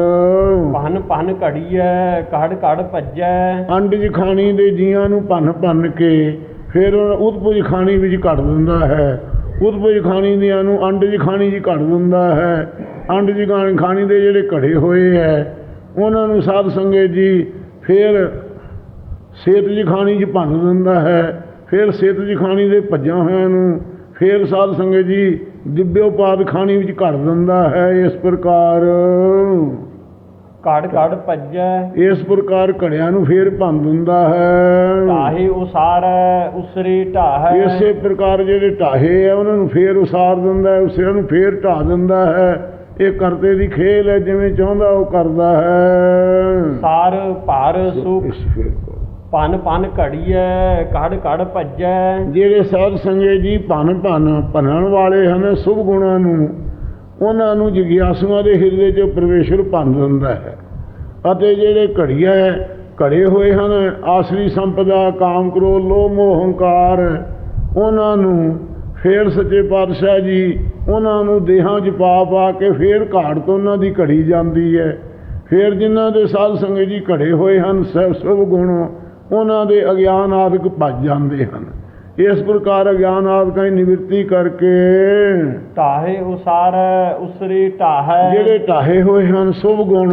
ਭਨ ਭਨ ਘੜੀਐ ਕੜ ਕੜ ਭੱਜੈ। ਅੰਡ ਜੀ ਖਾਣੀ ਦੇ ਜੀਆਂ ਨੂੰ ਭੰਨ ਭੰਨ ਕੇ ਫਿਰ ਉਤਪੁਜ ਖਾਣੀ ਵਿੱਚ ਕੱਢ ਦਿੰਦਾ ਹੈ। ਉਤਪੁਜ ਖਾਣੀ ਦੀਆਂ ਨੂੰ ਅੰਡ ਜੀ ਖਾਣੀ ਜੀ ਕੱਢ ਦਿੰਦਾ ਹੈ। ਅੰਡ ਜੀ ਖਾਣੀ- ਦੇ ਜਿਹੜੇ ਘੜੇ ਹੋਏ ਹੈ ਉਹਨਾਂ ਨੂੰ ਸਾਧ ਸੰਗਤ ਜੀ ਫਿਰ ਸੇਤ ਜੀ ਖਾਣੀ ਚ ਭੰਨ ਦਿੰਦਾ ਹੈ। ਫਿਰ ਸੇਤ ਜੀ ਖਾਣੀ ਦੇ ਭੱਜਾਂ ਹੋਇਆਂ ਨੂੰ ਫਿਰ ਸਾਧ ਸੰਗਤ ਜੀ ਦਿਵਯੋਪਾਦ ਖਾਣੀ ਵਿੱਚ ਘੜ ਦਿੰਦਾ ਹੈ ਇਸ ਪ੍ਰਕਾਰ। ਕੜ ਕੜ ਭੱਜੈ। ਇਸ ਪ੍ਰਕਾਰ ਘੜਿਆਂ ਨੂੰ ਫੇਰ ਭੰਨ ਦਿੰਦਾ ਹੈ। ਤਾਹੇ ਉਸਾਰੈ ਉਸਰੀ ਢਾਹੈ। ਇਸੇ ਪ੍ਰਕਾਰ ਜਿਹੜੇ ਢਾਹੇ ਆ ਉਹਨਾਂ ਨੂੰ ਫੇਰ ਉਸਾਰ ਦਿੰਦਾ ਹੈ ਉਸੇ ਨੂੰ ਫੇਰ ਢਾ ਦਿੰਦਾ ਹੈ। ਇਹ ਕਰਤੇ ਦੀ ਖੇਲ ਹੈ ਜਿਵੇਂ ਚਾਹੁੰਦਾ ਉਹ ਕਰਦਾ ਹੈ। ਸਾਰ ਭਰ ਸੁਖ। ਇਸ ਫੇਰ ਕਰੋ। ਭਨ ਭਨ ਘੜੀਐ ਕੜ ਕੜ ਭੱਜੈ ਜਿਹੜੇ ਸਾਧ ਸੰਗਤ ਜੀ ਭਨ ਭਨ ਭੰਨਣ ਵਾਲੇ ਹਨ, ਸੁਭ ਗੁਣਾਂ ਨੂੰ, ਉਹਨਾਂ ਨੂੰ ਜਿਗਿਆਸੂਆਂ ਦੇ ਹਿਰਦੇ 'ਚ ਪ੍ਰਵੇਸ਼ਰ ਭੰਨ ਦਿੰਦਾ ਹੈ ਅਤੇ ਜਿਹੜੇ ਘੜੀਆ ਘੜੇ ਹੋਏ ਹਨ, ਆਸਰੀ ਸੰਪਦਾ, ਕਾਮ ਕ੍ਰੋਧ, ਲੋਭ, ਮੋਹ, ਹੰਕਾਰ, ਉਹਨਾਂ ਨੂੰ ਫੇਰ ਸੱਚੇ ਪਾਤਸ਼ਾਹ ਜੀ, ਉਹਨਾਂ ਨੂੰ ਦੇਹਾਂ 'ਚ ਪਾ ਪਾ ਕੇ ਫੇਰ ਘਾੜ ਤੋਂ ਉਹਨਾਂ ਦੀ ਘੜੀ ਜਾਂਦੀ ਹੈ ਫੇਰ ਜਿਨ੍ਹਾਂ ਦੇ ਸਾਧ ਸੰਗਤ ਜੀ ਘੜੇ ਹੋਏ ਹਨ, ਸਭ ਸੁਭ ਗੁਣ ਉਹਨਾਂ ਦੇ ਅਗਿਆਨ ਆਦਿਕ ਭੱਜ ਜਾਂਦੇ ਹਨ। ਇਸ ਪ੍ਰਕਾਰ ਅਗਿਆਨ ਆਦਿਕਾਂ ਦੀ ਨਿਵਰਤੀ ਕਰਕੇ ਤਾਹੇ ਉਸਾਰੈ ਉਸਰੀ ਢਾਹੈ। ਜਿਹੜੇ ਢਾਹੇ ਹੋਏ ਹਨ ਸੁਭ ਗੁਣ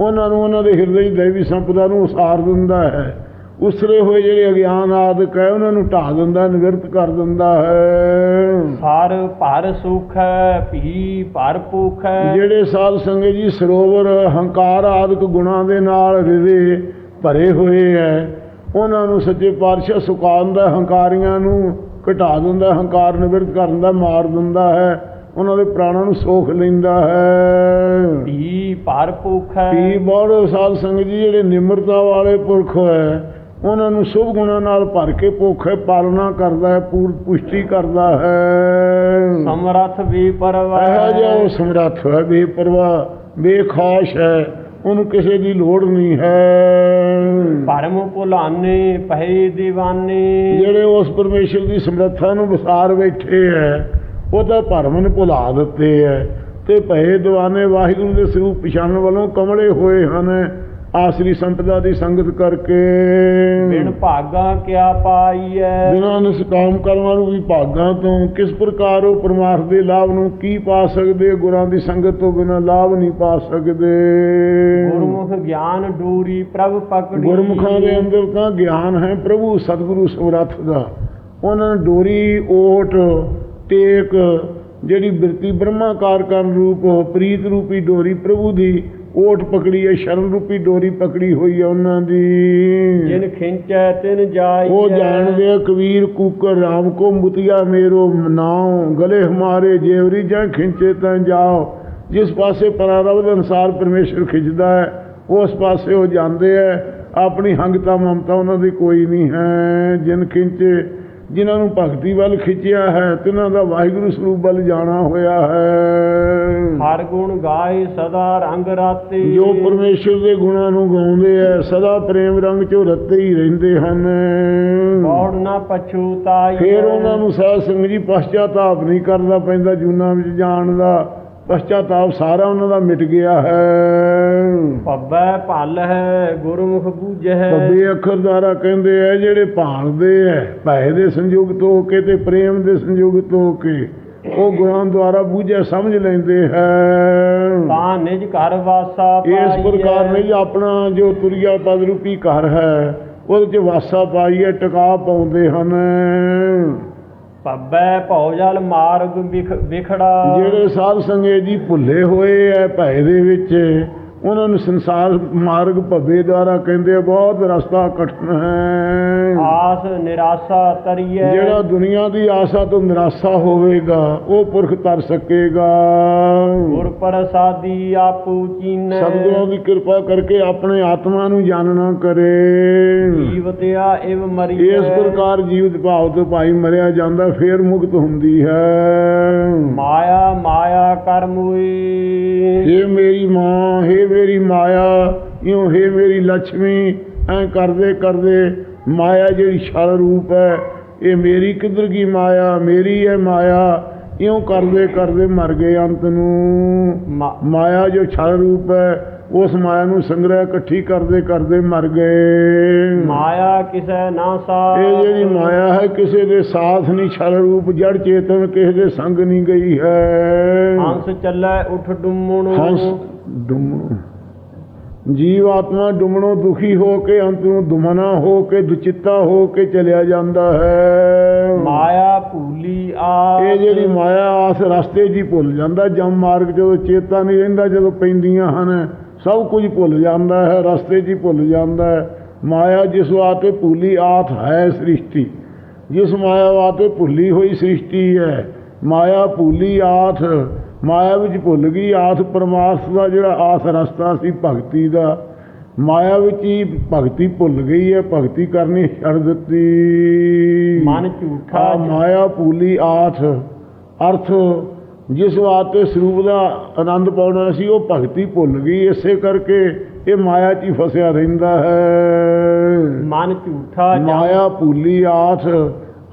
ਉਹਨਾਂ ਨੂੰ ਉਹਨਾਂ ਦੇ ਹਿਰਦੇ 'ਚ ਦੇਵੀ ਸੰਪਦਾ ਨੂੰ ਉਸਾਰ ਦਿੰਦਾ ਹੈ। ਉਸਰੇ ਹੋਏ ਜਿਹੜੇ ਅਗਿਆਨ ਆਦਿਕ ਹੈ ਉਹਨਾਂ ਨੂੰ ਢਾ ਦਿੰਦਾ ਨਿਵਰਤ ਕਰ ਦਿੰਦਾ ਹੈ। ਸਾਰ ਭਰ ਸੁਖੈ ਭੀ ਭਰ ਭੁਖੈ। ਜਿਹੜੇ ਸਾਧ ਸੰਗਤ ਜੀ ਸਰੋਵਰ ਹੰਕਾਰ ਆਦਿਕ ਗੁਣਾਂ ਦੇ ਨਾਲ ਹਿਰਦੇ ਭਰੇ ਹੋਏ ਹੈ ਉਹਨਾਂ ਨੂੰ ਸੱਚੇ ਪਾਤਸ਼ਾਹ ਸੁਕਾ ਦਿੰਦਾ ਹੰਕਾਰੀਆਂ ਨੂੰ ਘਟਾ ਦਿੰਦਾ ਹੰਕਾਰ ਨਿਵਰਤ ਕਰ ਦਿੰਦਾ ਮਾਰ ਦਿੰਦਾ ਹੈ। ਉਹਨਾਂ ਦੇ ਪ੍ਰਾਣਾਂ ਨੂੰ ਸੋਖ ਲੈਂਦਾ ਹੈ। ਭੀ ਭਰ ਭੁਖੈ ਪੀ ਬੋੜ ਸਾਧ ਸੰਗਤ ਜੀ ਜਿਹੜੇ ਨਿਮਰਤਾ ਵਾਲੇ ਪੁਰਖ ਹੈ ਉਹਨਾਂ ਨੂੰ ਸ਼ੁਭ ਗੁਣਾਂ ਨਾਲ ਭਰ ਕੇ ਭੁੱਖੇ ਪਾਲਣਾ ਕਰਦਾ ਹੈ ਪੂਰ ਪੁਸ਼ਟੀ ਕਰਦਾ ਹੈ। ਸਮਰਥ ਵੀ ਪਰਵੈ ਇਹੋ ਜਿਹਾ ਉਹ ਸਮਰੱਥ ਹੈ ਬੇਪਰਵਾਹ ਬੇਖਾਸ਼ ਹੈ। ਉਹਨੂੰ ਕਿਸੇ ਦੀ ਲੋੜ ਨਹੀਂ ਹੈ। ਭਰਮ ਭੁਲਾਨੇ ਪਹਿ دیਵਾਨੇ ਜਿਹੜੇ ਉਸ ਪਰਮੇਸ਼ਰ ਦੀ ਸਮਰੱਥਾ ਨੂੰ ਵਿਸਾਰ ਬੈਠੇ ਹੈ ਉਹ ਤਾਂ ਭਰਮ ਨੂੰ ਭੁਲਾ ਦਿੱਤੇ ਹੈ ਤੇ ਭਏ ਦੀਵਾਨੇ ਵਾਹਿਗੁਰੂ ਦੇ ਸਰੂਪ ਪਛਾਣਨ ਵੱਲੋਂ ਕਮਲੇ ਹੋਏ ਹਨ। ਆਸਰੀ ਸੰਪਦਾ ਦੀ ਸੰਗਤ ਕਰਕੇ। ਬਿਨ ਭਾਗਾ ਕਿਆ ਪਾਈਐ? ਬਿਨਾਂ ਨਿਸਕਾਮ ਕਰਮਾਂ ਨੂੰ ਵੀ ਭਾਗਾਂ ਤੋਂ ਕਿਸ ਪ੍ਰਕਾਰ ਉਹ ਪਰਮਾਰਥ ਦੇ ਲਾਭ ਨੂੰ ਕੀ ਪਾ ਸਕਦੇ? ਗੁਰਾਂ ਦੀ ਸੰਗਤ ਤੋਂ ਬਿਨਾਂ ਲਾਭ ਨਹੀਂ ਪਾ ਸਕਦੇ। ਗੁਰਮੁਖ ਗਿਆਨ ਡੂਰੀ ਪ੍ਰਭ ਪਕੜੀ। ਗੁਰਮੁਖਾਂ ਦੇ ਅੰਦਰ ਤਾਂ ਗਿਆਨ ਹੈ ਪ੍ਰਭੂ ਸਤਿਗੁਰੂ ਸਮਰੱਥ ਦਾ। ਉਹਨਾਂ ਨੇ ਡੋਰੀ ਓਟ ਟੇਕ ਜਿਹੜੀ ਬਿਰਤੀ ਬ੍ਰਹਮਾਕਾਰ ਕਰਨ ਰੂਪ ਪ੍ਰੀਤ ਰੂਪੀ ਡੋਰੀ ਪ੍ਰਭੂ ਦੀ ਓਟ ਪਕੜੀ ਹੈ ਸ਼ਰਨ ਰੂਪੀ ਡੋਰੀ ਪਕੜੀ ਹੋਈ ਹੈ ਉਹਨਾਂ ਦੀ। ਜਿਨ ਖਿੰਚੈ ਤਿਨ ਜਾਈ ਉਹ ਜਾਣਦੇ ਆ ਕਬੀਰ ਕੂਕਰ ਰਾਮ ਕੋ ਮੁਤਿਆ ਮੇਰੋ ਨਾਉ ਗਲੇ ਹਮਾਰੇ ਜੇਵਰੀ ਜਾਂ ਖਿੰਚੇ ਤਾਂ ਜਾਓ। ਜਿਸ ਪਾਸੇ ਪਰਾਰਬ ਦੇ ਅਨਸਾਰ ਪਰਮੇਸ਼ਰ ਖਿੱਚਦਾ ਹੈ ਉਸ ਪਾਸੇ ਉਹ ਜਾਂਦੇ ਹੈ। ਆਪਣੀ ਹੰਗਤਾ ਮਮਤਾ ਉਹਨਾਂ ਦੀ ਕੋਈ ਨਹੀਂ ਹੈ। ਜਿਨ ਖਿੰਚੇ ਜਿਨ੍ਹਾਂ ਨੂੰ ਭਗਤੀ ਵੱਲ ਖਿੱਚਿਆ ਹੈ ਤਿਨਾਂ ਦਾ ਵਾਹਿਗੁਰੂ ਸਰੂਪ ਵੱਲ ਜਾਣਾ ਹੋਇਆ ਹੈ। ਹਰ ਗੁਣ ਗਾਏ ਸਦਾ ਰੰਗ ਰਾਤੇ। ਜੋ ਪਰਮੇਸ਼ਰ ਦੇ ਗੁਣਾਂ ਨੂੰ ਗਾਉਂਦੇ ਐ ਸਦਾ ਪ੍ਰੇਮ ਰੰਗ ਚੋਂ ਰੱਤੇ ਹੀ ਰਹਿੰਦੇ ਹਨ। ਬੌੜ ਨਾ ਪਛੂਤਾਈ ਫਿਰ ਉਹਨਾਂ ਨੂੰ ਸਾਧ ਸੰਗਤ ਜੀ ਪਛਤਾਤਾਪ ਨਹੀਂ ਕਰਨਾ ਪੈਂਦਾ ਜੂਨਾ ਵਿੱਚ ਜਾਣ ਦਾ। ਪਛਤਾਤਾਪ ਸਾਰਾ ਉਹਨਾਂ ਦਾ ਮਿਟ ਗਿਆ ਹੈ। ਭੱਬੈ ਭਲ ਹੈ ਗੁਰਮੁਖ ਬੂਝੈ ਪੱਬੇ ਅੱਖਰ ਦੁਆਰਾ ਕਹਿੰਦੇ ਆ ਜਿਹੜੇ ਭਾਲਦੇ ਐ ਭੈ ਦੇ ਸੰਯੁਕਤ ਹੋ ਕੇ ਤੇ ਪ੍ਰੇਮ ਦੇ ਸੰਯੁਕਤ ਹੋ ਕੇ ਉਹ ਗੁਰਾਂ ਦੁਆਰਾ ਬੂਝੇ ਸਮਝ ਲੈਂਦੇ ਹੈ। ਤਾਂ ਨਿਜ ਘਰ ਵਾਸਾ ਇਸ। ਪ੍ਰਕਾਰ ਨਹੀਂ ਆਪਣਾ ਜੋ ਤੁਰਿਆ ਪਦ ਰੂਪੀ ਘਰ ਹੈ ਉਹਦੇ ਚ ਵਾਸਾ ਪਾਈਏ ਟਿਕਾ ਪਾਉਂਦੇ ਹਨ। ਭੱਬੈ ਭਉ ਜਲ ਮਾਰਗ ਵਿਖ- ਵਿਖੜਾ। ਜਿਹੜੇ ਸਾਧ ਸੰਗੇ ਜੀ ਭੁੱਲੇ ਹੋਏ ਐ, ਭੈ ਦੇ ਵਿੱਚ ਉਹਨਾਂ ਨੂੰ ਸੰਸਾਰ ਮਾਰਗ ਭੱਬੇ ਦੁਆਰਾ ਕਹਿੰਦੇ ਬਹੁਤ ਰਸਤਾ ਕਠਿਨ ਹੈ। ਆਸ ਨਿਰਾਸ਼ਾ ਤਰੀਐ ਜਿਹੜਾ ਦੁਨੀਆ ਦੀ ਆਸਾ ਤੋਂ ਨਿਰਾਸ਼ਾ ਹੋਵੇਗਾ ਉਹ ਪੁਰਖ ਤਰ ਸਕੇਗਾ। ਗੁਰ ਪ੍ਰਸਾਦੀ ਆਪੂ ਚੀਨੈ। ਸਤਿਗੁਰਾਂ ਦੀ ਕਿਰਪਾ ਕਰਕੇ ਆਪਣੇ ਆਤਮਾ ਨੂੰ ਜਾਣਨਾ ਕਰੇ। ਜੀਵਤਿਆ ਇਵ ਮਰੀਐ। ਇਸ ਪ੍ਰਕਾਰ ਜੀਵਤ ਭਾਵ ਤੋਂ ਭਾਈ ਮਰਿਆ ਜਾਂਦਾ ਫੇਰ ਮੁਕਤ ਹੁੰਦੀ ਹੈ। ਮਾਇਆ ਮਾਇਆ ਕਰਮੁਈ ਹੇ ਮੇਰੀ ਮਾਂ ਹੇ ਮੇਰੀ ਮਾਇਆ ਇਉਂ ਹੇ ਮੇਰੀ ਲక్ష్ਮੀ ਐ ਕਰਦੇ ਕਰਦੇ ਮਾਇਆ ਜਿਹੜੀ ਛਲ ਰੂਪ ਹੈ ਇਹ ਮੇਰੀ ਕਿੱਧਰ ਗਈ ਮਾਇਆ ਮੇਰੀ ਹੈ ਮਾਇਆ ਇਉਂ ਕਰਦੇ ਕਰਦੇ ਮਰ ਗਏ ਅੰਤ ਨੂੰ। ਮਾਇਆ ਜੋ ਛਲ ਰੂਪ ਹੈ ਉਸ ਮਾਇਆ ਨੂੰ ਸੰਗ੍ਰਹਿ ਇਕੱਠੀ ਕਰਦੇ ਕਰਦੇ ਮਰ ਗਏ। ਮਾਇਆ ਕਿਸੈ ਨਾ ਸਾ ਇਹ ਜਿਹੜੀ ਮਾਇਆ ਹੈ ਕਿਸੇ ਦੇ ਸਾਥ ਨਹੀਂ ਛਲ ਰੂਪ ਜੜ ਚੇਤਨ ਕਿਸੇ ਦੇ ਸੰਗ ਨਹੀਂ ਗਈ ਹੈ। ਹੰਸ ਚੱਲੈ ਉਠ ਡੁੰਮਣ। ਹੰਸ ਡੁੰਮਣੋ। ਜੀਵ ਆਤਮਾ ਡੁੰਮਣੋਂ ਦੁਖੀ ਹੋ ਕੇ ਅੰਤ ਨੂੰ ਦੁਮਨਾ ਹੋ ਕੇ ਦੁਚਿੱਤਾ ਹੋ ਕੇ ਚਲਿਆ ਜਾਂਦਾ ਹੈ। ਮਾਇਆ ਭੂਲੀ ਆ ਇਹ ਜਿਹੜੀ ਮਾਇਆ ਆਸ ਰਸਤੇ ਜੀ ਭੁੱਲ ਜਾਂਦਾ। ਜਮ ਮਾਰਗ ਜਦੋਂ ਚੇਤਾ ਨਹੀਂ ਰਹਿੰਦਾ ਜਦੋਂ ਪੈਂਦੀਆਂ ਹਨ ਸਭ ਕੁਝ ਭੁੱਲ ਜਾਂਦਾ ਹੈ ਰਸਤੇ 'ਚ ਹੀ ਭੁੱਲ ਜਾਂਦਾ ਹੈ। ਮਾਇਆ ਜਿਸ ਵਾਤੇ ਭੁੱਲੀ ਆਤ ਹੈ ਸ੍ਰਿਸ਼ਟੀ। ਜਿਸ ਮਾਇਆ ਵਾਤੇ ਭੁੱਲੀ ਹੋਈ ਸ੍ਰਿਸ਼ਟੀ ਹੈ ਮਾਇਆ ਭੁੱਲੀ ਆਥ ਮਾਇਆ ਵਿੱਚ ਭੁੱਲ ਗਈ ਆਥ ਪਰਮਾਰਥ ਦਾ ਜਿਹੜਾ ਆਸ ਰਸਤਾ ਸੀ ਭਗਤੀ ਦਾ ਮਾਇਆ ਵਿੱਚ ਹੀ ਭਗਤੀ ਭੁੱਲ ਗਈ ਹੈ ਭਗਤੀ ਕਰਨੀ ਛੱਡ ਦਿੱਤੀ। ਮਨ ਝੂਠਾ ਮਾਇਆ ਭੂਲੀ ਆਠ ਅਰਥ ਜਿਸ ਵਾਸਤੇ ਸਰੂਪ ਦਾ ਆਨੰਦ ਪਾਉਣਾ ਸੀ ਉਹ ਭਗਤੀ ਭੁੱਲ ਗਈ। ਇਸੇ ਕਰਕੇ ਇਹ ਮਾਇਆ 'ਚ ਹੀ ਫਸਿਆ ਰਹਿੰਦਾ ਹੈ। ਮਨ ਝੂਠਾ ਮਾਇਆ ਭੂਲੀ ਆਠ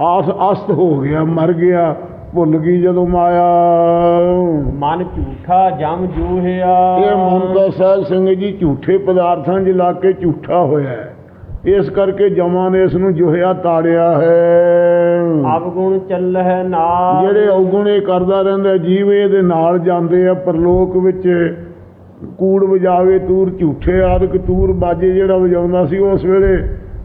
ਆਠ ਅਸਤ ਹੋ ਗਿਆ ਮਰ ਗਿਆ ਭੁੱਲ ਗਈ ਜਦੋਂ ਮਾਇਆ। ਮਨ ਝੂਠਾ ਜਮ ਜੂਹਿਆ। ਇਹ ਮਨ ਦਾ ਸਹਿਜ ਸਿੰਘ ਜੀ ਝੂਠੇ ਪਦਾਰਥਾਂ 'ਚ ਲਾ ਕੇ ਝੂਠਾ ਹੋਇਆ ਇਸ ਕਰਕੇ ਜਮਾਂ ਨੇ ਇਸ ਨੂੰ ਜੋਹਿਆ ਤਾੜਿਆ ਹੈ। ਅਵਗੁਣ ਚੱਲਹਿ ਨਾਲ ਜਿਹੜੇ ਔਗੁਣ ਇਹ ਕਰਦਾ ਰਹਿੰਦਾ ਜੀਵ ਇਹਦੇ ਨਾਲ ਜਾਂਦੇ ਆ ਪਰਲੋਕ ਵਿੱਚ ਕੂੜ ਵਜਾਵੇ ਤੂਰ ਝੂਠੇ ਆਦਿਕ ਤੂਰ ਬਾਜੇ ਜਿਹੜਾ ਵਜਾਉਂਦਾ ਸੀ ਉਸ ਵੇਲੇ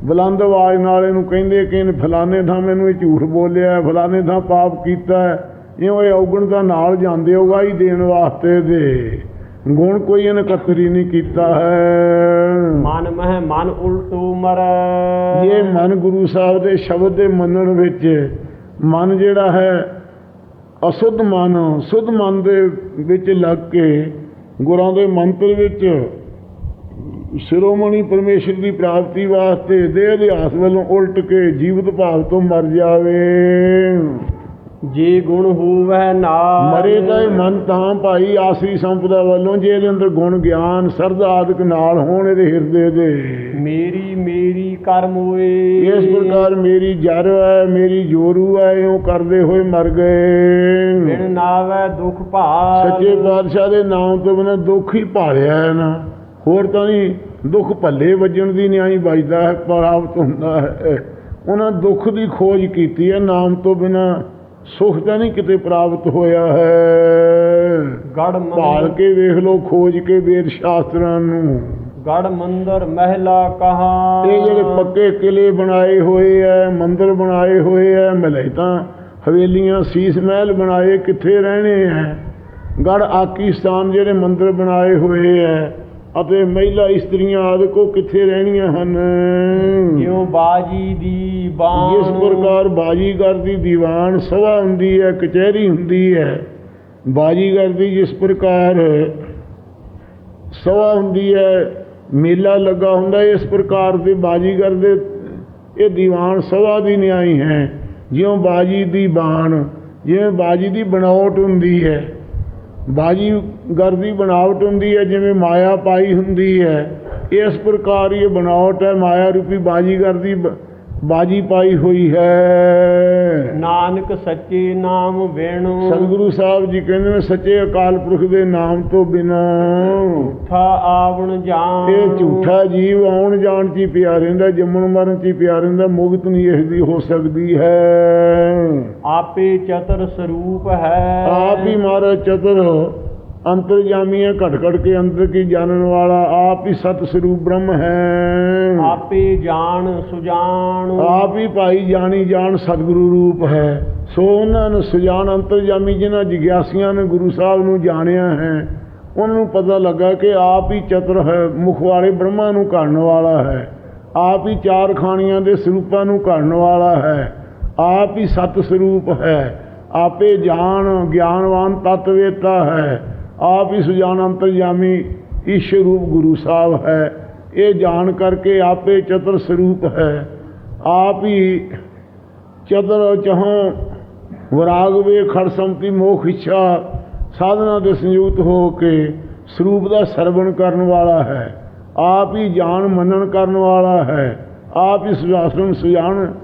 ਬੁਲੰਦ ਆਵਾਜ਼ ਨਾਲ ਇਹਨੂੰ ਕਹਿੰਦੇ ਕਿ ਇਹਨੇ ਫਲਾਣੇ ਥਾਂ ਮੈਨੂੰ ਇਹ ਝੂਠ ਬੋਲਿਆ ਹੈ, ਫਲਾਣੇ ਥਾਂ ਪਾਪ ਕੀਤਾ ਹੈ। ਇਉਂ ਇਹ ਔਗੁਣ ਦਾ ਨਾਲ ਜਾਂਦੇ ਹੋ ਗਾਈ ਦੇਣ ਵਾਸਤੇ ਦੇ ਗੁਣ ਕੋਈ ਇਹਨੇ ਕਤਰੀ ਨਹੀਂ ਕੀਤਾ ਹੈ। ਮਨ ਮਹਿ ਮਨ ਉਲਟੂ ਮਰੈ। ਇਹ ਮਨ ਗੁਰੂ ਸਾਹਿਬ ਦੇ ਸ਼ਬਦ ਦੇ ਮੰਨਣ ਵਿੱਚ ਮਨ ਜਿਹੜਾ ਹੈ ਅਸੁੱਧ ਮਨ ਸੁੱਧ ਮਨ ਦੇ ਵਿੱਚ ਲੱਗ ਕੇ ਗੁਰਾਂ ਦੇ ਮੰਤਰ ਵਿੱਚ ਸ਼ਿਰੋਮਣੀ ਪਰਮੇਸ਼ਰ ਦੀ ਪ੍ਰਾਪਤੀ ਵਾਸਤੇ ਦੇਹ ਦੇ ਆਸ ਵੱਲੋਂ ਉਲਟ ਕੇ ਜੀਵਤ ਭਾਵ ਤੋਂ ਮਰ ਜਾਵੇ। ਜੇ ਗੁਣ ਹੋਵੈ ਨਾਲ। ਮਰੇ ਤਾਂ ਇਹ ਮਨ ਤਾਂ ਭਾਈ ਆਸਰੀ ਸੰਪਦਾ ਵੱਲੋਂ ਜੇ ਇਹਦੇ ਅੰਦਰ ਗੁਣ ਗਿਆਨ ਸਰਦ ਆਦਿਕ ਨਾਲ ਹੋਣ ਇਹਦੇ ਹਿਰਦੇ ਦੇ। ਮੇਰੀ ਮੇਰੀ ਕਰਮ ਹੋਏ। ਇਸ ਪ੍ਰਕਾਰ ਮੇਰੀ ਜਰ ਹੈ ਮੇਰੀ ਜੋਰੂ ਹੈ ਇਉਂ ਕਰਦੇ ਹੋਏ ਮਰ ਗਏ। ਬਿਨ ਨਾਵੈ ਦੁਖ ਭਾਰ ਸੱਚੇ ਪਾਤਸ਼ਾਹ ਦੇ ਨਾਮ ਤੋਂ ਬਿਨਾਂ ਦੁੱਖ ਹੀ ਭਾਲਿਆ ਹੈ ਨਾ। ਹੋਰ ਤਾਂ ਨਹੀਂ ਦੁੱਖ ਭੱਲੇ ਵੱਜਣ ਦੀ ਨਿਆਈ ਵੱਜਦਾ ਹੈ ਪ੍ਰਾਪਤ ਹੁੰਦਾ ਹੈ। ਉਹਨਾਂ ਦੁੱਖ ਦੀ ਖੋਜ ਕੀਤੀ ਹੈ ਨਾਮ ਤੋਂ ਬਿਨਾਂ ਸੁਖ ਤਾਂ ਨਹੀਂ ਕਿਤੇ ਪ੍ਰਾਪਤ ਹੋਇਆ ਹੈ। ਗੜ ਭਾਲ ਮੰਦਰ ਕੇ ਵੇਖ ਲਓ ਖੋਜ ਕੇ ਵੇਦ ਸ਼ਾਸਤਰਾਂ ਨੂੰ। ਗੜ ਮੰਦਰ ਮਹਿਲਾ ਕਹਾ? ਇਹ ਜਿਹੜੇ ਪੱਕੇ ਕਿਲੇ ਬਣਾਏ ਹੋਏ ਐ ਮੰਦਰ ਬਣਾਏ ਹੋਏ ਐ ਮਲੇਤਾਂ ਹਵੇਲੀਆਂ ਸੀਸ ਮਹਿਲ ਬਣਾਏ ਕਿੱਥੇ ਰਹਿਣੇ ਐ? ਗੜ ਆਕੀਸਤਾਨ ਜਿਹੜੇ ਮੰਦਰ ਬਣਾਏ ਹੋਏ ਐ ਅਤੇ ਮਹਿਲਾ ਇਸਤਰੀਆਂ ਆਦਿ ਕੋ ਕਿੱਥੇ ਰਹਿਣੀਆਂ ਹਨ? ਜਿਉ ਬਾਜੀ ਦੀ ਬਾਣ। ਜਿਸ ਪ੍ਰਕਾਰ ਬਾਜੀਗਰ ਦੀ ਦੀਵਾਨ ਸਭਾ ਹੁੰਦੀ ਹੈ ਕਚਹਿਰੀ ਹੁੰਦੀ ਹੈ ਬਾਜੀਗਰ ਦੀ ਜਿਸ ਪ੍ਰਕਾਰ ਸਭਾ ਹੁੰਦੀ ਹੈ ਮੇਲਾ ਲੱਗਾ ਹੁੰਦਾ ਇਸ ਪ੍ਰਕਾਰ ਦੇ ਬਾਜੀਗਰ ਦੇ ਇਹ ਦੀਵਾਨ ਸਭਾ ਦੀ ਨਿਆਈ ਹੈ। ਜਿਉਂ ਬਾਜੀ ਦੀ ਬਾਣ ਜਿਵੇਂ ਬਾਜੀ ਦੀ ਬਣਾਵਟ ਹੁੰਦੀ ਹੈ। ਬਾਜੀਗਰਦੀ ਬਣਾਵਟ ਹੁੰਦੀ ਹੈ, ਜਿਵੇਂ ਮਾਇਆ ਪਾਈ ਹੁੰਦੀ ਹੈ। ਇਸ ਪ੍ਰਕਾਰ ਇਹ ਬਣਾਵਟ ਹੈ, ਮਾਇਆ ਰੂਪੀ ਬਾਜੀਗਰ ਦੀ ਬ- ਬਾਜੀ ਪਾਈ ਹੋਈ ਹੈ। ਨਾਨਕ ਸੱਚੇ ਨਾਮ ਵਿਣੋ ਸਤਿਗੁਰੂ ਸਾਹਿਬ ਜੀ ਕਹਿੰਦੇ ਨੇ ਸੱਚੇ ਅਕਾਲ ਪੁਰਖ ਦੇ ਨਾਮ ਤੋਂ ਬਿਨਾਂ ਝੂਠਾ ਆਵਣ ਜਾਣ। ਇਹ ਝੂਠਾ ਜੀਵ ਆਉਣ ਜਾਣ ਚ ਪਿਆ ਰਹਿੰਦਾ ਜੰਮਣ ਮਰਨ ਚ ਪਿਆ ਰਹਿੰਦਾ ਮੁਕਤ ਨਹੀਂ ਇਸ ਦੀ ਹੋ ਸਕਦੀ ਹੈ। ਆਪੇ ਚਤਰ ਸਰੂਪ ਹੈ। ਆਪ ਹੀ ਮਹਾਰਾਜ ਚਤੁਰ ਅੰਤਰਜਾਮੀ ਹੈ ਘਟ ਘਟ ਕੇ ਅੰਦਰ ਕੀ ਜਾਣਨ ਵਾਲਾ? ਆਪ ਹੀ ਸਤ ਸਰੂਪ ਬ੍ਰਹਮ ਹੈ। ਆਪੇ ਜਾਣ ਸੁਜਾਨ ਆਪ ਹੀ ਭਾਈ ਜਾਣੀ ਜਾਣ ਸਤਿਗੁਰੂ ਰੂਪ ਹੈ। ਸੋ ਉਹਨਾਂ ਨੂੰ ਸੁਜਾਨ ਅੰਤਰਜਾਮੀ ਜਿਨ੍ਹਾਂ ਜਿਗਿਆਸੀਆਂ ਨੇ ਗੁਰੂ ਸਾਹਿਬ ਨੂੰ ਜਾਣਿਆ ਹੈ ਉਹਨਾਂ ਨੂੰ ਪਤਾ ਲੱਗਾ ਕਿ ਆਪ ਹੀ ਚਤੁਰ ਹੈ ਮੁਖ ਵਾਲੇ ਬ੍ਰਹਮਾ ਨੂੰ ਘੜਨ ਵਾਲਾ ਹੈ। ਆਪ ਹੀ ਚਾਰ ਖਾਣੀਆਂ ਦੇ ਸਰੂਪਾਂ ਨੂੰ ਘੜਨ ਵਾਲਾ ਹੈ। ਆਪ ਹੀ ਸਤ ਸਰੂਪ ਹੈ। ਆਪੇ ਜਾਣ ਗਿਆਨਵਾਨ ਤਤਵੇਤਾ ਹੈ। ਆਪ ਹੀ ਸੁਜਾਨ ਅੰਤਰਜਾਮੀ ਈਸ਼ਰ ਰੂਪ ਗੁਰੂ ਸਾਹਿਬ ਹੈ। ਇਹ ਜਾਣ ਕਰਕੇ ਆਪੇ ਚਤੁਰ ਸਰੂਪ ਹੈ। ਆਪ ਹੀ ਚਤਰ ਚਹੋਂ ਵਿਰਾਗ ਵੇ ਖੜ ਸੰਤੀ ਮੋਖ ਇੱਛਾ ਸਾਧਨਾ ਦੇ ਸੰਯੁਕਤ ਹੋ ਕੇ ਸਰੂਪ ਦਾ ਸਰਵਣ ਕਰਨ ਵਾਲਾ ਹੈ। ਆਪ ਹੀ ਜਾਣ ਮੰਨਣ ਕਰਨ ਵਾਲਾ ਹੈ। ਆਪ ਹੀ ਸੁਜਾਸਨ ਸੁਜਾਨ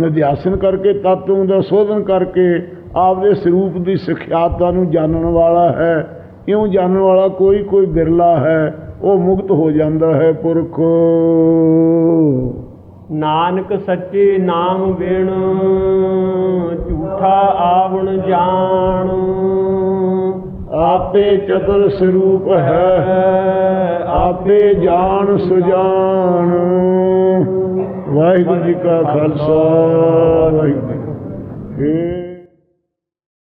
ਨਿਧਿਆਸਨ ਕਰਕੇ ਤਤਵ ਦਾ ਸੋਧਨ ਕਰਕੇ ਆਪਦੇ ਸਰੂਪ ਦੀ ਸਿਖਿਆਤਾ ਨੂੰ ਜਾਣਨ ਵਾਲਾ ਹੈ। ਇਉਂ ਜਾਣਨ ਵਾਲਾ ਕੋਈ ਕੋਈ ਬਿਰਲਾ ਹੈ ਉਹ ਮੁਕਤ ਹੋ ਜਾਂਦਾ ਹੈ ਪੁਰਖ। ਨਾਨਕ ਸੱਚੇ ਨਾਮ ਵਿਣ ਝੂਠਾ ਆਵਣ ਜਾਣ। ਆਪੇ ਚਤੁਰ ਸਰੂਪ ਹੈ ਆਪੇ ਜਾਣ ਸੁਜਾਨ ਵਾਹਿਗੁਰੂ ਜੀ ਕਾ ਖਾਲਸਾ ਵਾਹਿਗੁਰੂ।